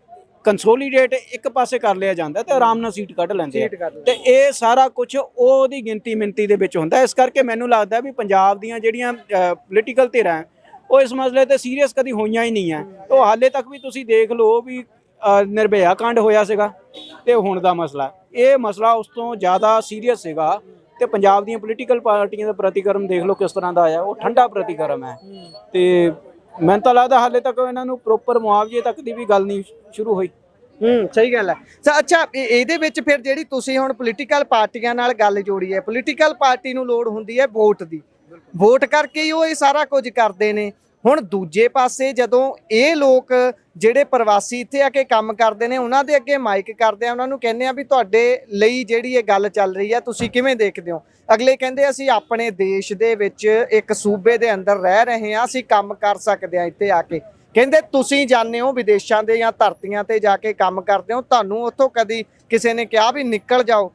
ਕੰਸੋਲੀਡੇਟ ਇੱਕ ਪਾਸੇ ਕਰ ਲਿਆ ਜਾਂਦਾ ਤੇ ਆਰਾਮ ਨਾਲ ਸੀਟ ਕੱਢ ਲੈਂਦੇ ਆ। ਤੇ ਇਹ ਸਾਰਾ ਕੁਝ ਉਹਦੀ ਗਿਣਤੀ ਮਿੰਤੀ ਦੇ ਵਿੱਚ ਹੁੰਦਾ। ਇਸ ਕਰਕੇ ਮੈਨੂੰ ਲੱਗਦਾ ਵੀ ਪੰਜਾਬ ਦੀਆਂ ਜਿਹੜੀਆਂ ਪੋਲੀਟੀਕਲ ਧਿਰਾਂ ਉਹ ਇਸ ਮਸਲੇ ਤੇ ਸੀਰੀਅਸ ਕਦੀ ਹੋਈਆਂ ਹੀ ਨਹੀਂ ਹੈ। ਉਹ ਹਾਲੇ ਤੱਕ ਵੀ ਤੁਸੀਂ ਦੇਖ ਲਓ ਵੀ ਨਿਰਭਇਆ ਕਾਂਡ ਹੋਇਆ ਸੀਗਾ ਤੇ ਹੁਣ ਦਾ ਮਸਲਾ ਇਹ ਮਸਲਾ ਉਸ ਤੋਂ ਜ਼ਿਆਦਾ ਸੀਰੀਅਸ ਸੀਗਾ ਤੇ ਪੰਜਾਬ ਦੀਆਂ ਪੋਲੀਟੀਕਲ ਪਾਰਟੀਆਂ ਦਾ ਪ੍ਰਤੀਕਰਮ ਦੇਖ ਲਓ ਕਿਸ ਤਰ੍ਹਾਂ ਦਾ ਆਇਆ। ਉਹ ਠੰਡਾ ਪ੍ਰਤੀਕਰਮ ਹੈ। ਤੇ ਮੈਨੂੰ ਤਾਂ ਲੱਗਦਾ ਹਾਲੇ ਤੱਕ ਇਹਨਾਂ ਨੂੰ ਪ੍ਰੋਪਰ ਮੁਆਵਜ਼ੇ ਤੱਕ ਦੀ ਵੀ ਗੱਲ ਨਹੀਂ ਸ਼ੁਰੂ ਹੋਈ। ਹੂੰ ਸਹੀ ਗੱਲ ਹੈ। ਸੋ ਅੱਛਾ ਇਹ- ਇਹਦੇ ਵਿੱਚ ਫਿਰ ਜਿਹੜੀ ਤੁਸੀਂ ਹੁਣ ਪੋਲੀਟੀਕਲ ਪਾਰਟੀਆਂ ਨਾਲ ਗੱਲ ਜੋੜੀ ਹੈ ਪੋਲੀਟੀਕਲ ਪਾਰਟੀ ਨੂੰ ਲੋੜ ਹੁੰਦੀ ਹੈ ਵੋਟ ਦੀ। ਵੋਟ ਕਰਕੇ ਹੀ ਉਹ ਇਹ ਸਾਰਾ ਕੁਝ ਕਰਦੇ ਨੇ। ਹੁਣ ਦੂਜੇ ਪਾਸੇ ਜਦੋਂ ਇਹ ਲੋਕ ਜਿਹੜੇ ਪ੍ਰਵਾਸੀ ਇੱਥੇ ਆ ਕੇ ਕੰਮ ਕਰਦੇ ਨੇ, ਉਹਨਾਂ ਦੇ ਅੱਗੇ ਮਾਈਕ ਕਰਦੇ ਆ, ਉਹਨਾਂ ਨੂੰ ਕਹਿੰਦੇ ਆ ਵੀ ਤੁਹਾਡੇ ਲਈ ਜਿਹੜੀ ਇਹ ਗੱਲ ਚੱਲ ਰਹੀ ਹੈ ਤੁਸੀਂ ਕਿਵੇਂ ਦੇਖਦੇ ਹੋ? ਅਗਲੇ ਕਹਿੰਦੇ, ਅਸੀਂ ਆਪਣੇ ਦੇਸ਼ ਦੇ ਵਿੱਚ ਇੱਕ ਸੂਬੇ ਦੇ ਅੰਦਰ ਰਹਿ ਰਹੇ ਹਾਂ, ਅਸੀਂ ਕੰਮ ਕਰ ਸਕਦੇ ਹਾਂ ਇੱਥੇ ਆ ਕੇ। ਕਹਿੰਦੇ, ਤੁਸੀਂ ਜਾਂਦੇ ਹੋ ਵਿਦੇਸ਼ਾਂ ਦੇ ਜਾਂ ਧਰਤੀਆਂ ਤੇ ਜਾ ਕੇ ਕੰਮ ਕਰਦੇ ਹੋ, ਤੁਹਾਨੂੰ ਉੱਥੋਂ ਕਦੀ ਕਿਸੇ ਨੇ ਕਿਹਾ ਵੀ ਨਿਕਲ ਜਾਓ?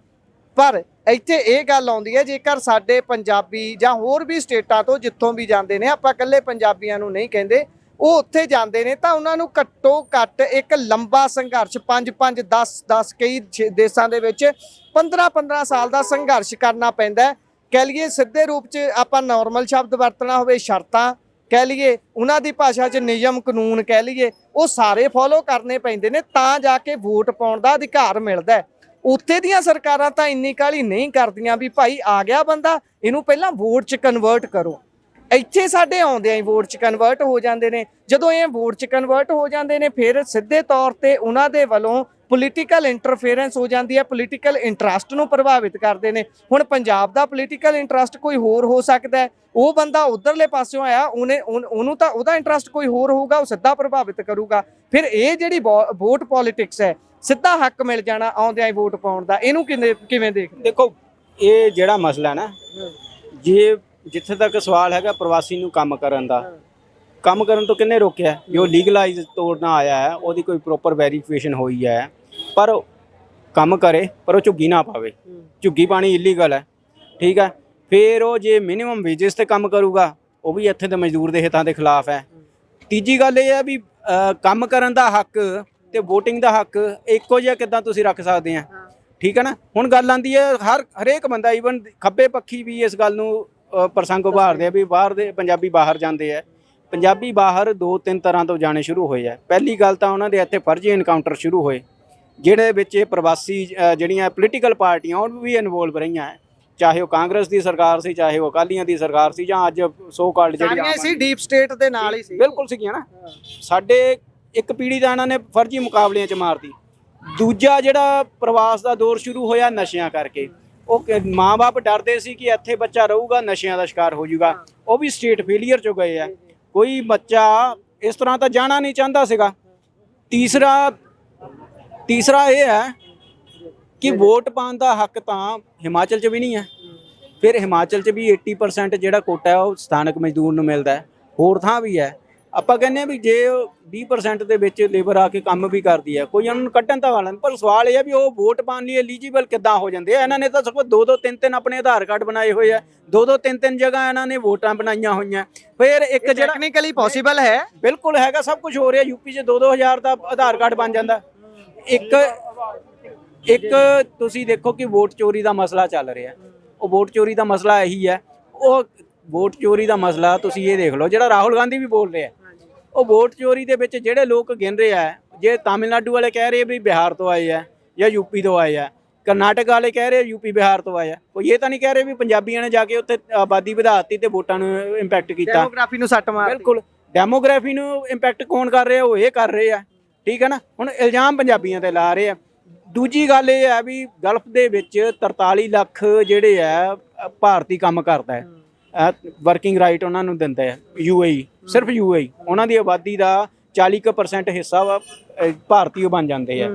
ਪਰ ਇੱਥੇ ਇਹ ਗੱਲ ਆਉਂਦੀ ਹੈ, ਜੇਕਰ ਸਾਡੇ ਪੰਜਾਬੀ ਜਾਂ ਹੋਰ ਵੀ ਸਟੇਟਾਂ ਤੋਂ ਜਿੱਥੋਂ ਵੀ ਜਾਂਦੇ ਨੇ, ਆਪਾਂ ਇਕੱਲੇ ਪੰਜਾਬੀਆਂ ਨੂੰ ਨਹੀਂ ਕਹਿੰਦੇ, ਉਹ ਉੱਥੇ ਜਾਂਦੇ ਨੇ, ਤਾਂ ਉਹਨਾਂ ਨੂੰ ਘੱਟੋ ਘੱਟ ਇੱਕ ਲੰਬਾ ਸੰਘਰਸ਼ 5 5 10 10 ਕਈ ਦੇਸ਼ਾਂ ਦੇ ਵਿੱਚ 15 15 ਸਾਲ ਦਾ ਸੰਘਰਸ਼ ਕਰਨਾ ਪੈਂਦਾ ਕਹਿ ਲਈਏ ਸਿੱਧੇ ਰੂਪ 'ਚ ਆਪਾਂ ਨਾਰਮਲ ਸ਼ਬਦ ਵਰਤਣਾ ਹੋਵੇ, ਸ਼ਰਤਾਂ, ਕਹਿ ਲਈਏ ਉਹਨਾਂ ਦੀ ਭਾਸ਼ਾ 'ਚ ਨਿਯਮ, ਕਾਨੂੰਨ, ਕਹਿ ਲਈਏ, ਉਹ ਸਾਰੇ ਫੋਲੋ ਕਰਨੇ ਪੈਂਦੇ ਨੇ, ਤਾਂ ਜਾ ਕੇ ਵੋਟ ਪਾਉਣ ਦਾ ਅਧਿਕਾਰ ਮਿਲਦਾ ਉੱਥੇ ਦੀਆਂ ਸਰਕਾਰਾਂ ਤਾਂ ਇੰਨੀ ਕਾਲੀ ਨਹੀਂ ਕਰਦੀਆਂ ਵੀ ਭਾਈ ਆ ਗਿਆ ਬੰਦਾ, ਇਹਨੂੰ ਪਹਿਲਾਂ ਵੋਟ 'ਚ ਕਨਵਰਟ ਕਰੋ। ਇੱਥੇ ਸਾਡੇ ਆਉਂਦੇ ਆਂ ਵੋਟ 'ਚ ਕਨਵਰਟ ਹੋ ਜਾਂਦੇ ਨੇ। ਜਦੋਂ ਇਹ ਵੋਟ 'ਚ ਕਨਵਰਟ ਹੋ ਜਾਂਦੇ ਨੇ, ਫਿਰ ਸਿੱਧੇ ਤੌਰ ਤੇ ਉਹਨਾਂ ਦੇ ਵੱਲੋਂ ਪੋਲੀਟੀਕਲ ਇੰਟਰਫੇਰੈਂਸ ਹੋ ਜਾਂਦੀ ਹੈ ਪੋਲੀਟੀਕਲ ਇੰਟਰਸਟ ਨੂੰ ਪ੍ਰਭਾਵਿਤ ਕਰਦੇ ਨੇ। ਹੁਣ ਪੰਜਾਬ ਦਾ ਪੋਲੀਟੀਕਲ ਇੰਟਰਸਟ ਕੋਈ ਹੋਰ ਹੋ ਸਕਦਾ ਹੈ। ਉਹ ਬੰਦਾ ਉਧਰਲੇ ਪਾਸਿਓਂ ਆਇਆ, ਉਹਨੇ ਉਹਨ- ਉਹਨੂੰ ਤਾਂ ਉਹਦਾ ਇੰਟਰਸਟ ਕੋਈ ਹੋਰ ਹੋਊਗਾ, ਉਹ ਸਿੱਧਾ ਪ੍ਰਭਾਵਿਤ ਕਰੂਗਾ। ਫਿਰ ਇਹ ਜਿਹੜੀ ਵੋਟ ਪੋਲਿਟਿਕਸ ਹੈ ਸਿੱਧਾ ਹੱਕ ਮਿਲ ਜਾਣਾ ਆਉਂਦਿਆਂ ਹੀ ਵੋਟ ਪਾਉਣ ਦਾ। ਇਹਨੂੰ ਕਿਵੇਂ ਕਿਵੇਂ ਦੇਖਦੇ? ਦੇਖੋ, ਇਹ ਜਿਹੜਾ ਮਸਲਾ ਨਾ, ਜੇ ਜਿੱਥੇ ਤੱਕ ਸਵਾਲ ਹੈਗਾ ਪ੍ਰਵਾਸੀ ਨੂੰ ਕੰਮ ਕਰਨ ਦਾ। ਕੰਮ ਕਰਨ ਤੋਂ ਕਿੰਨੇ ਰੋਕਿਆ? ਜੋ ਲੀਗਲਾਈਜ਼ ਤੋੜਨਾ ਆਇਆ ਹੈ, ਉਹਦੀ ਕੋਈ ਪ੍ਰੋਪਰ ਵੈਰੀਫਿਕੇਸ਼ਨ ਹੋਈ ਹੈ। ਪਰ ਕੰਮ ਕਰੇ, ਪਰ ਉਹ ਝੁੱਗੀ ਨਾ ਪਾਵੇ। ਝੁੱਗੀ ਪਾਣੀ ਇਲੀਗਲ ਹੈ। ਠੀਕ ਹੈ? ਫਿਰ ਉਹ ਜੇ ਮਿਨੀਮਮ ਵੇਜਸ ਤੇ ਕੰਮ ਕਰੂਗਾ, ਉਹ ਵੀ ਇੱਥੇ ਦੇ ਮਜ਼ਦੂਰ ਦੇ ਹਿੱਤਾਂ ਦੇ ਖਿਲਾਫ ਹੈ। ਤੀਜੀ ਗੱਲ ਇਹ ਹੈ ਵੀ ਕੰਮ ਕਰਨ ਦਾ ਹੱਕ ਤੇ VOTING ਦਾ ਹੱਕ ਇੱਕੋ ਜਿਹਾ ਕਿਦਾਂ ਤੁਸੀਂ ਰੱਖ ਸਕਦੇ ਆ? ਠੀਕ ਹੈ ਨਾ? ਹੁਣ ਗੱਲ ਆਂਦੀ ਹੈ ਹਰ ਹਰੇਕ ਬੰਦਾ ਈਵਨ ਖੱਬੇ ਪੱਖੀ ਵੀ ਇਸ ਗੱਲ ਨੂੰ ਪ੍ਰਸੰਗ ਉਭਾਰਦੇ ਆ ਵੀ ਬਾਹਰ ਦੇ ਪੰਜਾਬੀ ਬਾਹਰ ਜਾਂਦੇ ਆ। ਪੰਜਾਬੀ ਬਾਹਰ ਦੋ ਤਿੰਨ ਤਰ੍ਹਾਂ ਤੋਂ ਜਾਣੇ ਸ਼ੁਰੂ ਹੋਏ ਆ। ਪਹਿਲੀ ਗੱਲ ਤਾਂ ਉਹਨਾਂ ਦੇ ਇੱਥੇ ਫਰਜ਼ੀ ਐਨਕਾਊਂਟਰ ਸ਼ੁਰੂ ਹੋਏ ਜਿਹੜੇ ਵਿੱਚ ਇਹ ਪ੍ਰਵਾਸੀ ਜਿਹੜੀਆਂ ਪੋਲੀਟੀਕਲ ਪਾਰਟੀਆਂ ਉਹ ਵੀ ਇਨਵੋਲਵ ਰਹੀਆਂ ਹੈ। ਚਾਹੇ ਉਹ ਕਾਂਗਰਸ ਦੀ ਸਰਕਾਰ ਸੀ ਚਾਹੇ ਉਹ ਅਕਾਲੀਆਂ ਦੀ ਸਰਕਾਰ ਸੀ ਜਾਂ ਅੱਜ ਸੋ ਕਾਲਡ ਜਿਹੜੀ ਸੀ ਡੀਪ ਸਟੇਟ ਦੇ ਨਾਲ ਹੀ ਸੀ। ਬਿਲਕੁਲ ਸੀਗੀਆਂ ਨਾ। ਸਾਡੇ ਇੱਕ ਪੀੜ੍ਹੀ ਦਾ ਇਹਨਾਂ ਨੇ ਫਰਜ਼ੀ ਮੁਕਾਬਲਿਆਂ 'ਚ ਮਾਰਤੀ। ਦੂਜਾ ਜਿਹੜਾ ਪ੍ਰਵਾਸ ਦਾ ਦੌਰ ਸ਼ੁਰੂ ਹੋਇਆ ਨਸ਼ਿਆਂ ਕਰਕੇ। ਉਹ ਕ- ਮਾਂ-ਬਾਪ ਡਰਦੇ ਸੀ ਕਿ ਇੱਥੇ ਬੱਚਾ ਰਹੂਗਾ, ਨਸ਼ਿਆਂ ਦਾ ਸ਼ਿਕਾਰ ਹੋ ਜਾਊਗਾ। ਉਹ ਵੀ ਸਟੇਟ ਫੇਲੀਅਰ 'ਚ ਗਏ ਆ। ਕੋਈ ਬੱਚਾ ਇਸ ਤਰ੍ਹਾਂ ਤਾਂ ਜਾਣਾ ਨਹੀਂ ਚਾਹੁੰਦਾ ਸੀਗਾ। ਤੀਸਰਾ ਤੀਸਰਾ ਇਹ ਹੈ ਕਿ ਵੋਟ ਪਾਉਣ ਦਾ ਹੱਕ ਤਾਂ ਹਿਮਾਚਲ 'ਚ ਵੀ ਨਹੀਂ ਹੈ। ਫਿਰ ਹਿਮਾਚਲ 'ਚ ਵੀ 80% ਜਿਹੜਾ ਕੋਟਾ ਹੈ, ਉਹ ਸਥਾਨਕ ਮਜ਼ਦੂਰ ਨੂੰ ਮਿਲਦਾ ਹੈ। ਹੋਰ ਥਾਂ ਵੀ ਹੈ। ਆਪਾਂ ਕਹਿੰਦੇ ਆ ਵੀ ਜੇ ਉਹ 20% ਦੇ ਵਿੱਚ ਲੇਬਰ ਆ ਕੇ ਕੰਮ ਵੀ ਕਰਦੀ ਹੈ ਕੋਈ ਉਹਨਾਂ ਨੂੰ ਕੱਢਣ ਤਾਂ ਵਾਲਾ ਨਹੀਂ ਪਰ ਸਵਾਲ ਇਹ ਹੈ ਵੀ ਉਹ ਵੋਟ ਪਾਉਣ ਲਈ ਐਲੀਜੀਬਲ ਕਿੱਦਾਂ ਹੋ ਜਾਂਦੇ ਆ? ਇਹਨਾਂ ਨੇ ਤਾਂ ਸਗੋਂ ਦੋ ਦੋ ਤਿੰਨ ਤਿੰਨ ਆਪਣੇ ਆਧਾਰ ਕਾਰਡ ਬਣਾਏ ਹੋਏ ਆ ਦੋ ਦੋ ਤਿੰਨ ਤਿੰਨ ਜਗ੍ਹਾ ਇਹਨਾਂ ਨੇ ਵੋਟਾਂ ਬਣਾਈਆਂ ਹੋਈਆਂ। ਫਿਰ ਇੱਕ ਜਿਹੜਾ ਟੈਕਨੀਕਲੀ ਪੋਸੀਬਲ ਹੈ। ਬਿਲਕੁਲ ਹੈਗਾ ਸਭ ਕੁਝ ਹੋ ਰਿਹਾ ਯੂਪੀ 'ਚ 2-2000 ਦਾ ਆਧਾਰ ਕਾਰਡ ਬਣ ਜਾਂਦਾ। ਇੱਕ ਇੱਕ ਤੁਸੀਂ ਦੇਖੋ ਕਿ ਵੋਟ ਚੋਰੀ ਦਾ ਮਸਲਾ ਚੱਲ ਰਿਹਾ। ਉਹ ਵੋਟ ਚੋਰੀ ਦਾ ਮਸਲਾ ਇਹੀ ਹੈ ਉਹ ਵੋਟ ਚੋਰੀ ਦਾ ਮਸਲਾ ਤੁਸੀਂ ਇਹ ਦੇਖ ਲਓ ਜਿਹੜਾ ਰਾਹੁਲ ਗਾਂਧੀ ਵੀ ਬੋਲ ਰਿਹਾ। ਉਹ ਵੋਟ ਚੋਰੀ ਦੇ ਵਿੱਚ ਜਿਹੜੇ ਲੋਕ ਗਿਣ ਰਹੇ ਆ ਜੇ ਤਾਮਿਲਨਾਡੂ ਵਾਲੇ ਕਹਿ ਰਹੇ ਵੀ ਬਿਹਾਰ ਤੋਂ ਆਏ ਆ ਜਾਂ ਯੂਪੀ ਤੋਂ ਆਏ ਆ ਕਰਨਾਟਕ ਵਾਲੇ ਕਹਿ ਰਹੇ ਯੂਪੀ ਬਿਹਾਰ ਤੋਂ ਆਏ ਆ ਕੋਈ ਇਹ ਤਾਂ ਨਹੀਂ ਕਹਿ ਰਹੇ ਵੀ ਪੰਜਾਬੀਆਂ ਨੇ ਜਾ ਕੇ ਉੱਥੇ ਆਬਾਦੀ ਵਧਾਤੀ ਤੇ ਵੋਟਾਂ ਨੂੰ ਇੰਪੈਕਟ ਕੀਤਾ। ਡੈਮੋਗ੍ਰਾਫੀ ਨੂੰ ਸੱਟ ਮਾਰ ਬਿਲਕੁਲ ਡੈਮੋਗ੍ਰਾਫੀ ਨੂੰ ਇੰਪੈਕਟ ਕੌਣ ਕਰ ਰਿਹਾ ਉਹ ਇਹ ਕਰ ਰਹੇ ਆ ਠੀਕ ਹੈ ਨਾ? ਹੁਣ ਇਲਜ਼ਾਮ ਪੰਜਾਬੀਆਂ ਤੇ ਲਾ ਰਹੇ ਆ। ਦੂਜੀ ਗੱਲ ਇਹ ਹੈ ਵੀ ਗਲਫ ਦੇ ਵਿੱਚ 43 ਲੱਖ ਜਿਹੜੇ ਆ ਭਾਰਤੀ ਕੰਮ ਕਰਦਾ ਹੈ। ਵਰਕਿੰਗ ਰਾਈਟ ਉਹਨਾਂ ਨੂੰ ਦਿੰਦਾ ਹੈ ਯੂਏਈ ਸਿਰਫ ਯੂਏਈ ਉਹਨਾਂ ਦੀ ਆਬਾਦੀ ਦਾ 40% ਹਿੱਸਾ ਭਾਰਤੀ ਬਣ ਜਾਂਦੇ ਆ।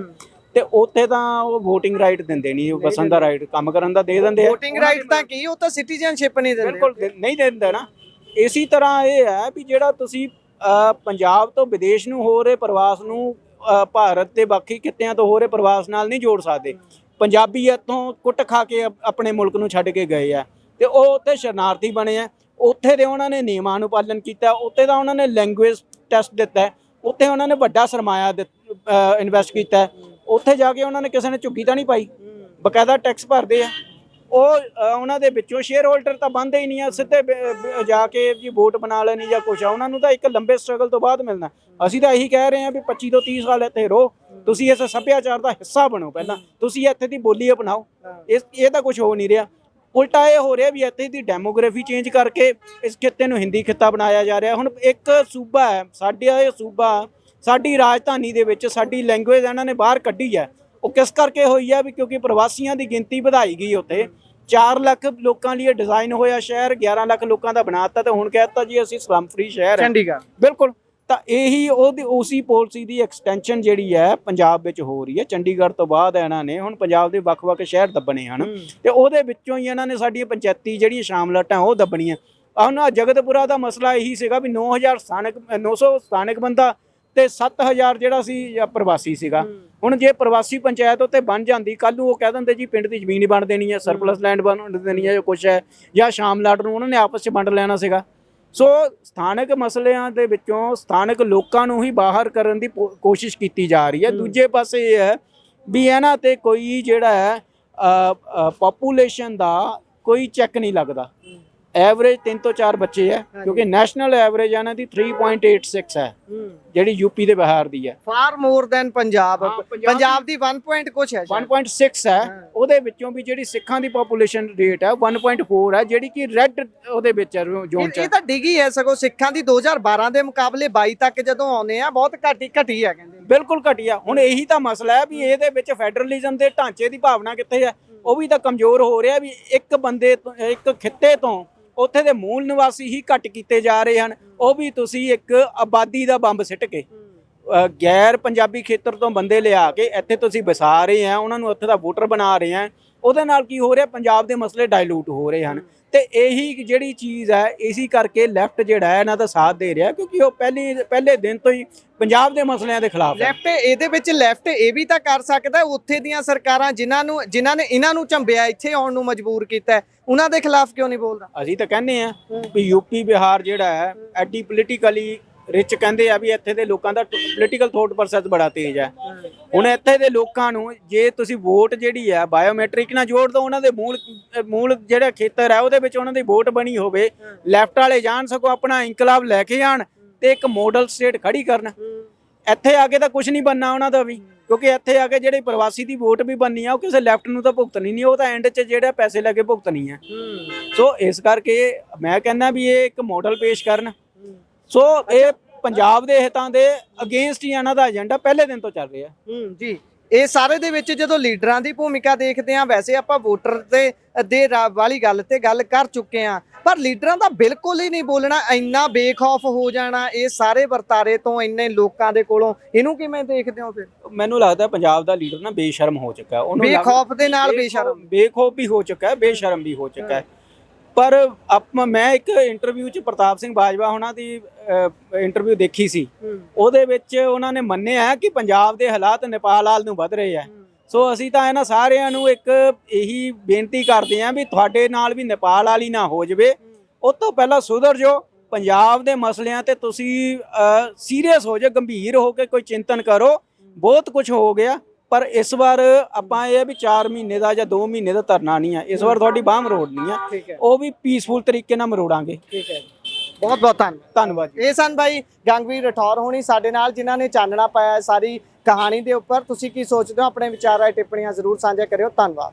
ਤੇ ਉੱਥੇ ਤਾਂ ਉਹ VOTING ਰਾਈਟ ਦਿੰਦੇ ਨਹੀਂ ਵਸਣ ਦਾ ਰਾਈਟ ਕੰਮ ਕਰਨ ਦਾ ਦੇ ਦਿੰਦੇ ਆ। VOTING ਰਾਈਟ ਤਾਂ ਕੀ ਉਹ ਤਾਂ ਸਿਟੀਜ਼ਨਸ਼ਿਪ ਨਹੀਂ ਦਿੰਦੇ। ਬਿਲਕੁਲ ਦੇ- ਨਹੀਂ ਦੇ ਦਿੰਦਾ ਨਾ। ਇਸੇ ਤਰ੍ਹਾਂ ਇਹ ਹੈ ਵੀ ਜਿਹੜਾ ਤੁਸੀਂ ਪੰਜਾਬ ਤੋਂ ਵਿਦੇਸ਼ ਨੂੰ ਹੋ ਰਹੇ ਪ੍ਰਵਾਸ ਨੂੰ ਭਾਰਤ ਤੇ ਬਾਕੀ ਕਿੱਤਿਆਂ ਤੋਂ ਹੋ ਰਹੇ ਪ੍ਰਵਾਸ ਨਾਲ ਨਹੀਂ ਜੋੜ ਸਕਦੇ। ਪੰਜਾਬੀ ਇੱਥੋਂ ਕੁੱਟ ਖਾ ਕੇ ਆਪਣੇ ਮੁਲਕ ਨੂੰ ਛੱਡ ਕੇ ਗਏ ਆ। ਤੇ ਉਹ ਉੱਥੇ ਸ਼ਰਨਾਰਥੀ ਬਣੇ ਆ। ਉੱਥੇ ਦੇ ਉਹਨਾਂ ਨੇ ਨਿਯਮਾਂ ਨੂੰ ਪਾਲਣ ਕੀਤਾ, ਉੱਥੇ ਦਾ ਉਹਨਾਂ ਨੇ ਲੈਂਗੁਏਜ ਟੈਸਟ ਦਿੱਤਾ, ਉੱਥੇ ਉਹਨਾਂ ਨੇ ਵੱਡਾ ਸਰਮਾਇਆ ਇਨਵੈਸਟ ਕੀਤਾ। ਉੱਥੇ ਜਾ ਕੇ ਉਹਨਾਂ ਨੇ ਕਿਸੇ ਨੇ ਝੁੱਗੀ ਤਾਂ ਨਹੀਂ ਪਾਈ? ਬਕਾਇਦਾ ਟੈਕਸ ਭਰਦੇ ਆ। ਉਹ ਉਹਨਾਂ ਦੇ ਵਿੱਚੋਂ ਸ਼ੇਅਰ ਹੋਲਡਰ ਤਾਂ ਬੰਦੇ ਹੀ ਨਹੀਂ ਆ, ਸਿੱਧੇ ਜਾ ਕੇ ਜੀ ਵੋਟ ਬਣਾ ਲੈਣੀ ਜਾਂ ਕੁਛ ਆ, ਉਹਨਾਂ ਨੂੰ ਤਾਂ ਇੱਕ ਲੰਬੇ ਸਟਰਗਲ ਤੋਂ ਬਾਅਦ ਮਿਲਣਾ। ਅਸੀਂ ਤਾਂ ਇਹੀ ਕਹਿ ਰਹੇ ਹਾਂ ਵੀ 25 ਤੋਂ 30 ਸਾਲ ਇੱਥੇ ਰਹੋ। ਤੁਸੀਂ ਇਸ ਸੱਭਿਆਚਾਰ ਦਾ ਹਿੱਸਾ ਬਣੋ ਪਹਿਲਾਂ। ਤੁਸੀਂ ਇੱਥੇ ਦੀ ਬੋਲੀ ਅਪਣਾਓ। ਇਸ, ਇਹ ਤਾਂ ਕੁਝ ਹੋ ਨਹੀਂ ਰਿਹਾ। ਉਲਟਾ ਇਹ ਹੋ ਰਿਹਾ ਵੀ ਇੱਥੇ ਦੀ ਡੈਮੋਗ੍ਰਾਫੀ ਚੇਂਜ ਕਰਕੇ ਇਸ ਖਿੱਤੇ ਨੂੰ ਹਿੰਦੀ ਖਿੱਤਾ ਬਣਾਇਆ ਜਾ ਰਿਹਾ। ਹੁਣ ਇੱਕ ਸੂਬਾ ਹੈ ਸਾਡਾ ਇਹ ਸੂਬਾ ਸਾਡੀ ਰਾਜਧਾਨੀ ਦੇ ਵਿੱਚ ਸਾਡੀ ਲੈਂਗੁਏਜ ਇਹਨਾਂ ਨੇ ਬਾਹਰ ਕੱਢੀ ਹੈ। ਉਹ ਕਿਸ ਕਰਕੇ ਹੋਈ ਹੈ ਵੀ ਕਿਉਂਕਿ ਪ੍ਰਵਾਸੀਆਂ ਦੀ ਗਿਣਤੀ ਵਧਾਈ ਗਈ ਉੱਥੇ। 4 ਲੱਖ ਲੋਕਾਂ ਲਈ ਡਿਜ਼ਾਈਨ ਹੋਇਆ ਸ਼ਹਿਰ 11 ਲੱਖ ਲੋਕਾਂ ਦਾ ਬਣਾਤਾ ਤੇ ਹੁਣ ਕਹਿਤਾ ਜੀ ਅਸੀਂ ਸਲਮ ਫ੍ਰੀ ਸ਼ਹਿਰ ਹੈ। ਚੰਡੀਗੜ੍ਹ। ਬਿਲਕੁਲ। ਤਾਂ ਇਹੀ ਉਹਦੀ ਉਸੀ ਪਾਲਿਸੀ ਦੀ ਐਕਸਟੈਂਸ਼ਨ ਜਿਹੜੀ ਹੈ ਪੰਜਾਬ ਵਿੱਚ ਹੋ ਰਹੀ ਹੈ। ਚੰਡੀਗੜ੍ਹ ਤੋਂ ਬਾਅਦ ਇਹਨਾਂ ਨੇ ਹੁਣ ਪੰਜਾਬ ਦੇ ਵੱਖ-ਵੱਖ ਸ਼ਹਿਰ ਦੱਬਣੇ ਹਨ। ਤੇ ਉਹਦੇ ਵਿੱਚੋਂ ਹੀ ਇਹਨਾਂ ਨੇ ਸਾਡੀਆਂ ਪੰਚਾਇਤੀ ਜਿਹੜੀਆਂ ਸ਼ਾਮਲਾਟਾਂ ਉਹ ਦੱਬਣੀਆਂ। ਆਹ ਜਗਤਪੁਰਾ ਦਾ ਮਸਲਾ ਇਹੀ ਸੀਗਾ ਵੀ 9000 ਸਥਾਨਕ ਅ, 900 ਸਥਾਨਕ ਬੰਦਾ ਤੇ 7000 ਜਿਹੜਾ ਸੀ ਪ੍ਰਵਾਸੀ ਸੀਗਾ। ਹੁਣ ਜੇ ਪ੍ਰਵਾਸੀ ਪੰਚਾਇਤ ਉੱਤੇ ਬਣ ਜਾਂਦੀ ਕੱਲ ਨੂੰ ਉਹ ਕਹਿ ਦਿੰਦੇ ਜੀ ਪਿੰਡ ਦੀ ਜ਼ਮੀਨ ਹੀ ਬਣ ਦੇਣੀ ਹੈ ਸਰਪਲਸ ਲੈਂਡ ਬਣ ਦੇਣੀ ਹੈ ਜਾਂ ਕੁਛ ਹੈ ਜਾਂ ਸ਼ਾਮਲਾਟ ਨੂੰ ਉਹਨਾਂ ਨੇ ਆਪਸ 'ਚ ਵੰਡ ਲੈਣਾ ਸੀਗਾ। ਸੋ ਸਥਾਨਕ ਮਸਲਿਆਂ ਦੇ ਵਿੱਚੋਂ ਸਥਾਨਕ ਲੋਕਾਂ ਨੂੰ ਹੀ ਬਾਹਰ ਕਰਨ ਦੀ ਕੋਸ਼ਿਸ਼ ਕੀਤੀ ਜਾ ਰਹੀ ਹੈ। ਦੂਜੇ ਪਾਸੇ ਇਹ ਹੈ ਵੀ ਇਹਨਾਂ ਤੇ ਕੋਈ ਜਿਹੜਾ ਹੈ ਪਾਪੂਲੇਸ਼ਨ ਦਾ ਕੋਈ ਚੈੱਕ ਨਹੀਂ ਲੱਗਦਾ। ਐਵਰੇਜ 3 ਤੋਂ 4 ਬੱਚੇ ਹੈ ਕਿਉਂਕਿ ਨੈਸ਼ਨਲ ਐਵਰੇਜ ਇਹਨਾਂ ਦੀ 3.86 ਹੈ। ਜਿਹੜੀ ਯੂਪੀ ਦੇ ਬਿਹਾਰ ਦੀ ਹੈ far more than Punjab Punjab ਦੀ 1 ਪੁਆਇੰਟ ਕੁਛ ਹੈ ਸ਼ਾਇਦ। 1.6 ਹੈ। ਉਹਦੇ ਵਿੱਚੋਂ ਵੀ ਜਿਹੜੀ ਸਿੱਖਾਂ ਦੀ ਪੋਪੂਲੇਸ਼ਨ ਰੇਟ ਹੈ 1.4 ਹੈ ਜਿਹੜੀ ਕਿ ਰੈੱਡ ਉਹਦੇ ਵਿੱਚ ਹੈ ਜ਼ੋਨ ਚ ਇਹ ਤਾਂ ਡਿੱਗੀ ਹੈ ਸਗੋਂ ਸਿੱਖਾਂ ਦੀ 2012 ਦੇ ਮੁਕਾਬਲੇ 22 ਤੱਕ ਜਦੋਂ ਆਉਂਦੇ ਆ ਬਹੁਤ ਘਟੀ ਘਟੀ ਹੈ ਕਹਿੰਦੇ ਬਿਲਕੁਲ ਘਟੀਆ ਹੁਣ ਇਹੀ ਤਾਂ ਮਸਲਾ ਹੈ ਵੀ ਇਹਦੇ ਵਿੱਚ ਫੈਡਰਲਿਜ਼ਮ ਦੇ ਢਾਂਚੇ ਦੀ ਭਾਵਨਾ ਕਿੱਥੇ ਹੈ। ਉਹ ਵੀ ਤਾਂ ਕਮਜ਼ੋਰ ਹੋ ਰਿਹਾ ਵੀ ਇੱਕ ਬੰਦੇ ਤੋਂ ਇੱਕ ਖਿੱਤੇ ਤੋਂ ਉੱਥੇ ਦੇ ਮੂਲ ਨਿਵਾਸੀ ਹੀ ਘੱਟ ਕੀਤੇ ਜਾ ਰਹੇ ਹਨ। ਉਹ ਵੀ ਤੁਸੀਂ ਇੱਕ ਆਬਾਦੀ ਦਾ ਬੰਬ ਸਿੱਟ ਕੇ ਅ, ਗੈਰ ਪੰਜਾਬੀ ਖੇਤਰ ਤੋਂ ਬੰਦੇ ਲਿਆ ਕੇ ਇੱਥੇ ਤੁਸੀਂ ਵਸਾ ਰਹੇ ਆ ਉਹਨਾਂ ਨੂੰ ਉੱਥੇ ਦਾ ਵੋਟਰ ਬਣਾ ਰਹੇ ਆ। ਉਹਦੇ ਨਾਲ ਕੀ ਹੋ ਰਿਹਾ ਪੰਜਾਬ ਦੇ ਮਸਲੇ ਡਾਇਲੂਟ ਹੋ ਰਹੇ ਹਨ। ਤੇ ਇਹੀ ਜਿਹੜੀ ਚੀਜ਼ ਹੈ ਇਸੀ ਕਰਕੇ ਲੈਫਟ ਜਿਹੜਾ ਹੈ ਇਹਨਾਂ ਦਾ ਸਾਥ ਦੇ ਰਿਹਾ ਕਿਉਂਕਿ ਉਹ ਪਹਿਲੀ ਪਹਿਲੇ ਦਿਨ ਤੋਂ ਹੀ ਪੰਜਾਬ ਦੇ ਮਸਲਿਆਂ ਦੇ ਖਿਲਾਫ ਹੈ। ਲੈਫਟ ਇਹਦੇ ਵਿੱਚ ਲੈਫਟ ਇਹ ਵੀ ਤਾਂ ਕਰ ਸਕਦਾ ਉੱਥੇ ਦੀਆਂ ਸਰਕਾਰਾਂ ਜਿਨ੍ਹਾਂ ਨੂੰ ਜਿਨ੍ਹਾਂ ਨੇ ਇਹਨਾਂ ਨੂੰ ਝੰਬਿਆ ਇੱਥੇ ਆਉਣ ਨੂੰ ਮਜਬੂਰ ਕੀਤਾ ਉਹਨਾਂ ਦੇ ਖਿਲਾਫ ਕਿਉਂ ਨਹੀਂ ਬੋਲਦਾ? ਅਸੀਂ ਤਾਂ ਕਹਿੰਦੇ ਆ ਵੀ ਯੂਪੀ ਬਿਹਾਰ ਜਿਹੜਾ ਹੈ ਐਡੀ ਪੋਲੀਟੀਕਲੀ ਰਿਚ ਕਹਿੰਦੇ ਆ ਵੀ ਇੱਥੇ ਦੇ ਲੋਕਾਂ ਦਾ ਪੋਲੀਟੀਕਲ ਥੋਟ ਪ੍ਰੋਸੈਸ ਬੜਾ ਤੇਜ਼ ਹੈ। ਹੁਣ ਇੱਥੇ ਦੇ ਲੋਕਾਂ ਨੂੰ ਜੇ ਤੁਸੀਂ ਵੋਟ ਜਿਹੜੀ ਹੈ ਬਾਇਓਮੈਟ੍ਰਿਕ ਨਾਲ ਜੋੜ ਦੋ ਉਹਨਾਂ ਦੇ ਮੂਲ ਮੂਲ ਜਿਹੜਾ ਖੇਤਰ ਹੈ ਉਹਦੇ ਵਿੱਚ ਉਹਨਾਂ ਦੀ ਵੋਟ ਬਣੀ ਹੋਵੇ। ਲੈਫਟ ਵਾਲੇ ਜਾਣ ਸਕੋ ਆਪਣਾ ਇਨਕਲਾਬ ਲੈ ਕੇ ਆਣ ਤੇ ਇੱਕ ਮਾਡਲ ਸਟੇਟ ਖੜੀ ਕਰਨ। ਇੱਥੇ ਆ ਕੇ ਤਾਂ ਕੁਝ ਨਹੀਂ ਬੰਨਾ ਉਹਨਾਂ ਦਾ ਵੀ ਕਿਉਂਕਿ ਇੱਥੇ ਆ ਕੇ ਜਿਹੜੇ ਪ੍ਰਵਾਸੀ ਦੀ ਵੋਟ ਵੀ ਬੰਨੀ ਆ ਉਹ ਕਿਸੇ ਲੈਫਟ ਨੂੰ ਤਾਂ ਭੁਗਤਣੀ ਨਹੀਂ ਉਹ ਤਾਂ ਐਂਡ 'ਚ ਜਿਹੜਾ ਪੈਸੇ ਲੈ ਕੇ ਭੁਗਤਣੀ ਆ। ਸੋ ਇਸ ਕਰਕੇ ਮੈਂ ਕਹਿੰਦਾ ਵੀ ਇਹ ਇੱਕ ਮਾਡਲ ਪੇਸ਼ ਕਰਨ। ਸੋ ਇਹ ਪੰਜਾਬ ਦੇ ਹਿੱਤਾਂ ਦੇ ਅਗੇਂਸਟ ਹੀ ਇਹਨਾਂ ਦਾ ਏਜੰਡਾ ਪਹਿਲੇ ਦਿਨ ਤੋਂ ਚੱਲ ਰਿਹਾ। ਹੂੰ ਜੀ। ਇਹ ਸਾਰੇ ਦੇ ਵਿੱਚ ਜਦੋਂ ਲੀਡਰਾਂ ਦੀ ਭੂਮਿਕਾ ਦੇਖਦੇ ਆ ਵੈਸੇ ਆਪਾਂ ਵੋਟਰ ਤੇ ਦੇ ਵਾਲੀ ਗੱਲ ਤੇ ਗੱਲ ਕਰ ਚੁੱਕੇ ਆ ਪਰ ਲੀਡਰਾਂ ਦਾ ਬਿਲਕੁਲ ਹੀ ਨਹੀਂ ਬੋਲਣਾ ਇੰਨਾ ਬੇਖੌਫ ਹੋ ਜਾਣਾ ਇਹ ਸਾਰੇ ਵਰਤਾਰੇ ਤੋਂ ਇੰਨੇ ਲੋਕਾਂ ਦੇ ਕੋਲੋਂ। ਇਹਨੂੰ ਕਿਵੇਂ ਦੇਖਦੇ ਹੋ ਫਿਰ? ਮੈਨੂੰ ਲੱਗਦਾ ਪੰਜਾਬ ਦਾ ਲੀਡਰ ਨਾ ਬੇਸ਼ਰਮ ਹੋ ਚੁੱਕਾ ਹੈ। ਉਹਨੂੰ ਬੇਖੌਫ ਦੇ ਨਾਲ ਬੇਸ਼ਰਮ। ਬੇਖੌਫ ਵੀ ਹੋ ਚੁੱਕਾ ਹੈ ਬੇਸ਼ਰਮ ਵੀ ਹੋ ਚੁੱਕਾ ਹੈ। ਪਰ ਆਪਾਂ ਮੈਂ ਇੱਕ ਇੰਟਰਵਿਊ 'ਚ ਪ੍ਰਤਾਪ ਸਿੰਘ ਬਾਜਵਾ ਉਹਨਾਂ ਦੀ ਇੰਟਰਵਿਊ ਦੇਖੀ ਸੀ। ਉਹਦੇ ਵਿੱਚ ਉਹਨਾਂ ਨੇ ਮੰਨਿਆ ਕਿ ਪੰਜਾਬ ਦੇ ਹਾਲਾਤ ਨੇਪਾਲ ਹਾਲ ਨੂੰ ਵੱਧ ਰਹੇ ਆ। ਸੋ ਅਸੀਂ ਤਾਂ ਇਹਨਾਂ ਸਾਰਿਆਂ ਨੂੰ ਇੱਕ ਇਹੀ ਬੇਨਤੀ ਕਰਦੇ ਹਾਂ ਵੀ ਤੁਹਾਡੇ ਨਾਲ ਵੀ ਨੇਪਾਲ ਵਾਲੀ ਨਾ ਹੋ ਜਾਵੇ। ਉਹ ਤੋਂ ਪਹਿਲਾਂ ਸੁਧਰ ਜੋ ਪੰਜਾਬ ਦੇ ਮਸਲਿਆਂ ਤੇ ਤੁਸੀਂ ਸੀਰੀਅਸ ਹੋ ਜਾਓ ਗੰਭੀਰ ਹੋ ਕੇ ਕੋਈ ਚਿੰਤਨ ਕਰੋ। ਬਹੁਤ ਕੁਝ ਹੋ ਗਿਆ। ਪਰ ਇਸ ਵਾਰ ਆਪਾਂ ਇਹ ਹੈ ਵੀ 4 ਮਹੀਨੇ ਦਾ ਜਾਂ 2 ਮਹੀਨੇ ਦਾ ਧਰਨਾ ਨਹੀਂ ਹੈ ਇਸ ਵਾਰ ਤੁਹਾਡੀ ਬਾਹ ਮਰੋੜਨੀ ਆ। ਠੀਕ ਹੈ। ਉਹ ਵੀ ਪੀਸਫੁਲ ਤਰੀਕੇ ਨਾਲ ਮਰੋੜਾਂਗੇ। ਠੀਕ ਹੈ ਬਹੁਤ ਬਹੁਤ ਧੰਨਵਾਦ ਧੰਨਵਾਦ ਜੀ। ਇਹ ਸਨ ਭਾਈ ਗੰਗਵੀਰ ਰਠੌਰ ਹੋਣੀ ਸਾਡੇ ਨਾਲ ਜਿਨ੍ਹਾਂ ਨੇ ਚਾਨਣਾ ਪਾਇਆ ਹੈ ਸਾਰੀ ਕਹਾਣੀ ਦੇ ਉੱਪਰ। ਤੁਸੀਂ ਕੀ ਸੋਚਦੇ ਹੋ? ਆਪਣੇ ਵਿਚਾਰ ਰਾਏ ਟਿੱਪਣੀਆਂ ਜ਼ਰੂਰ ਸਾਂਝਾ ਕਰਿਓ। ਧੰਨਵਾਦ।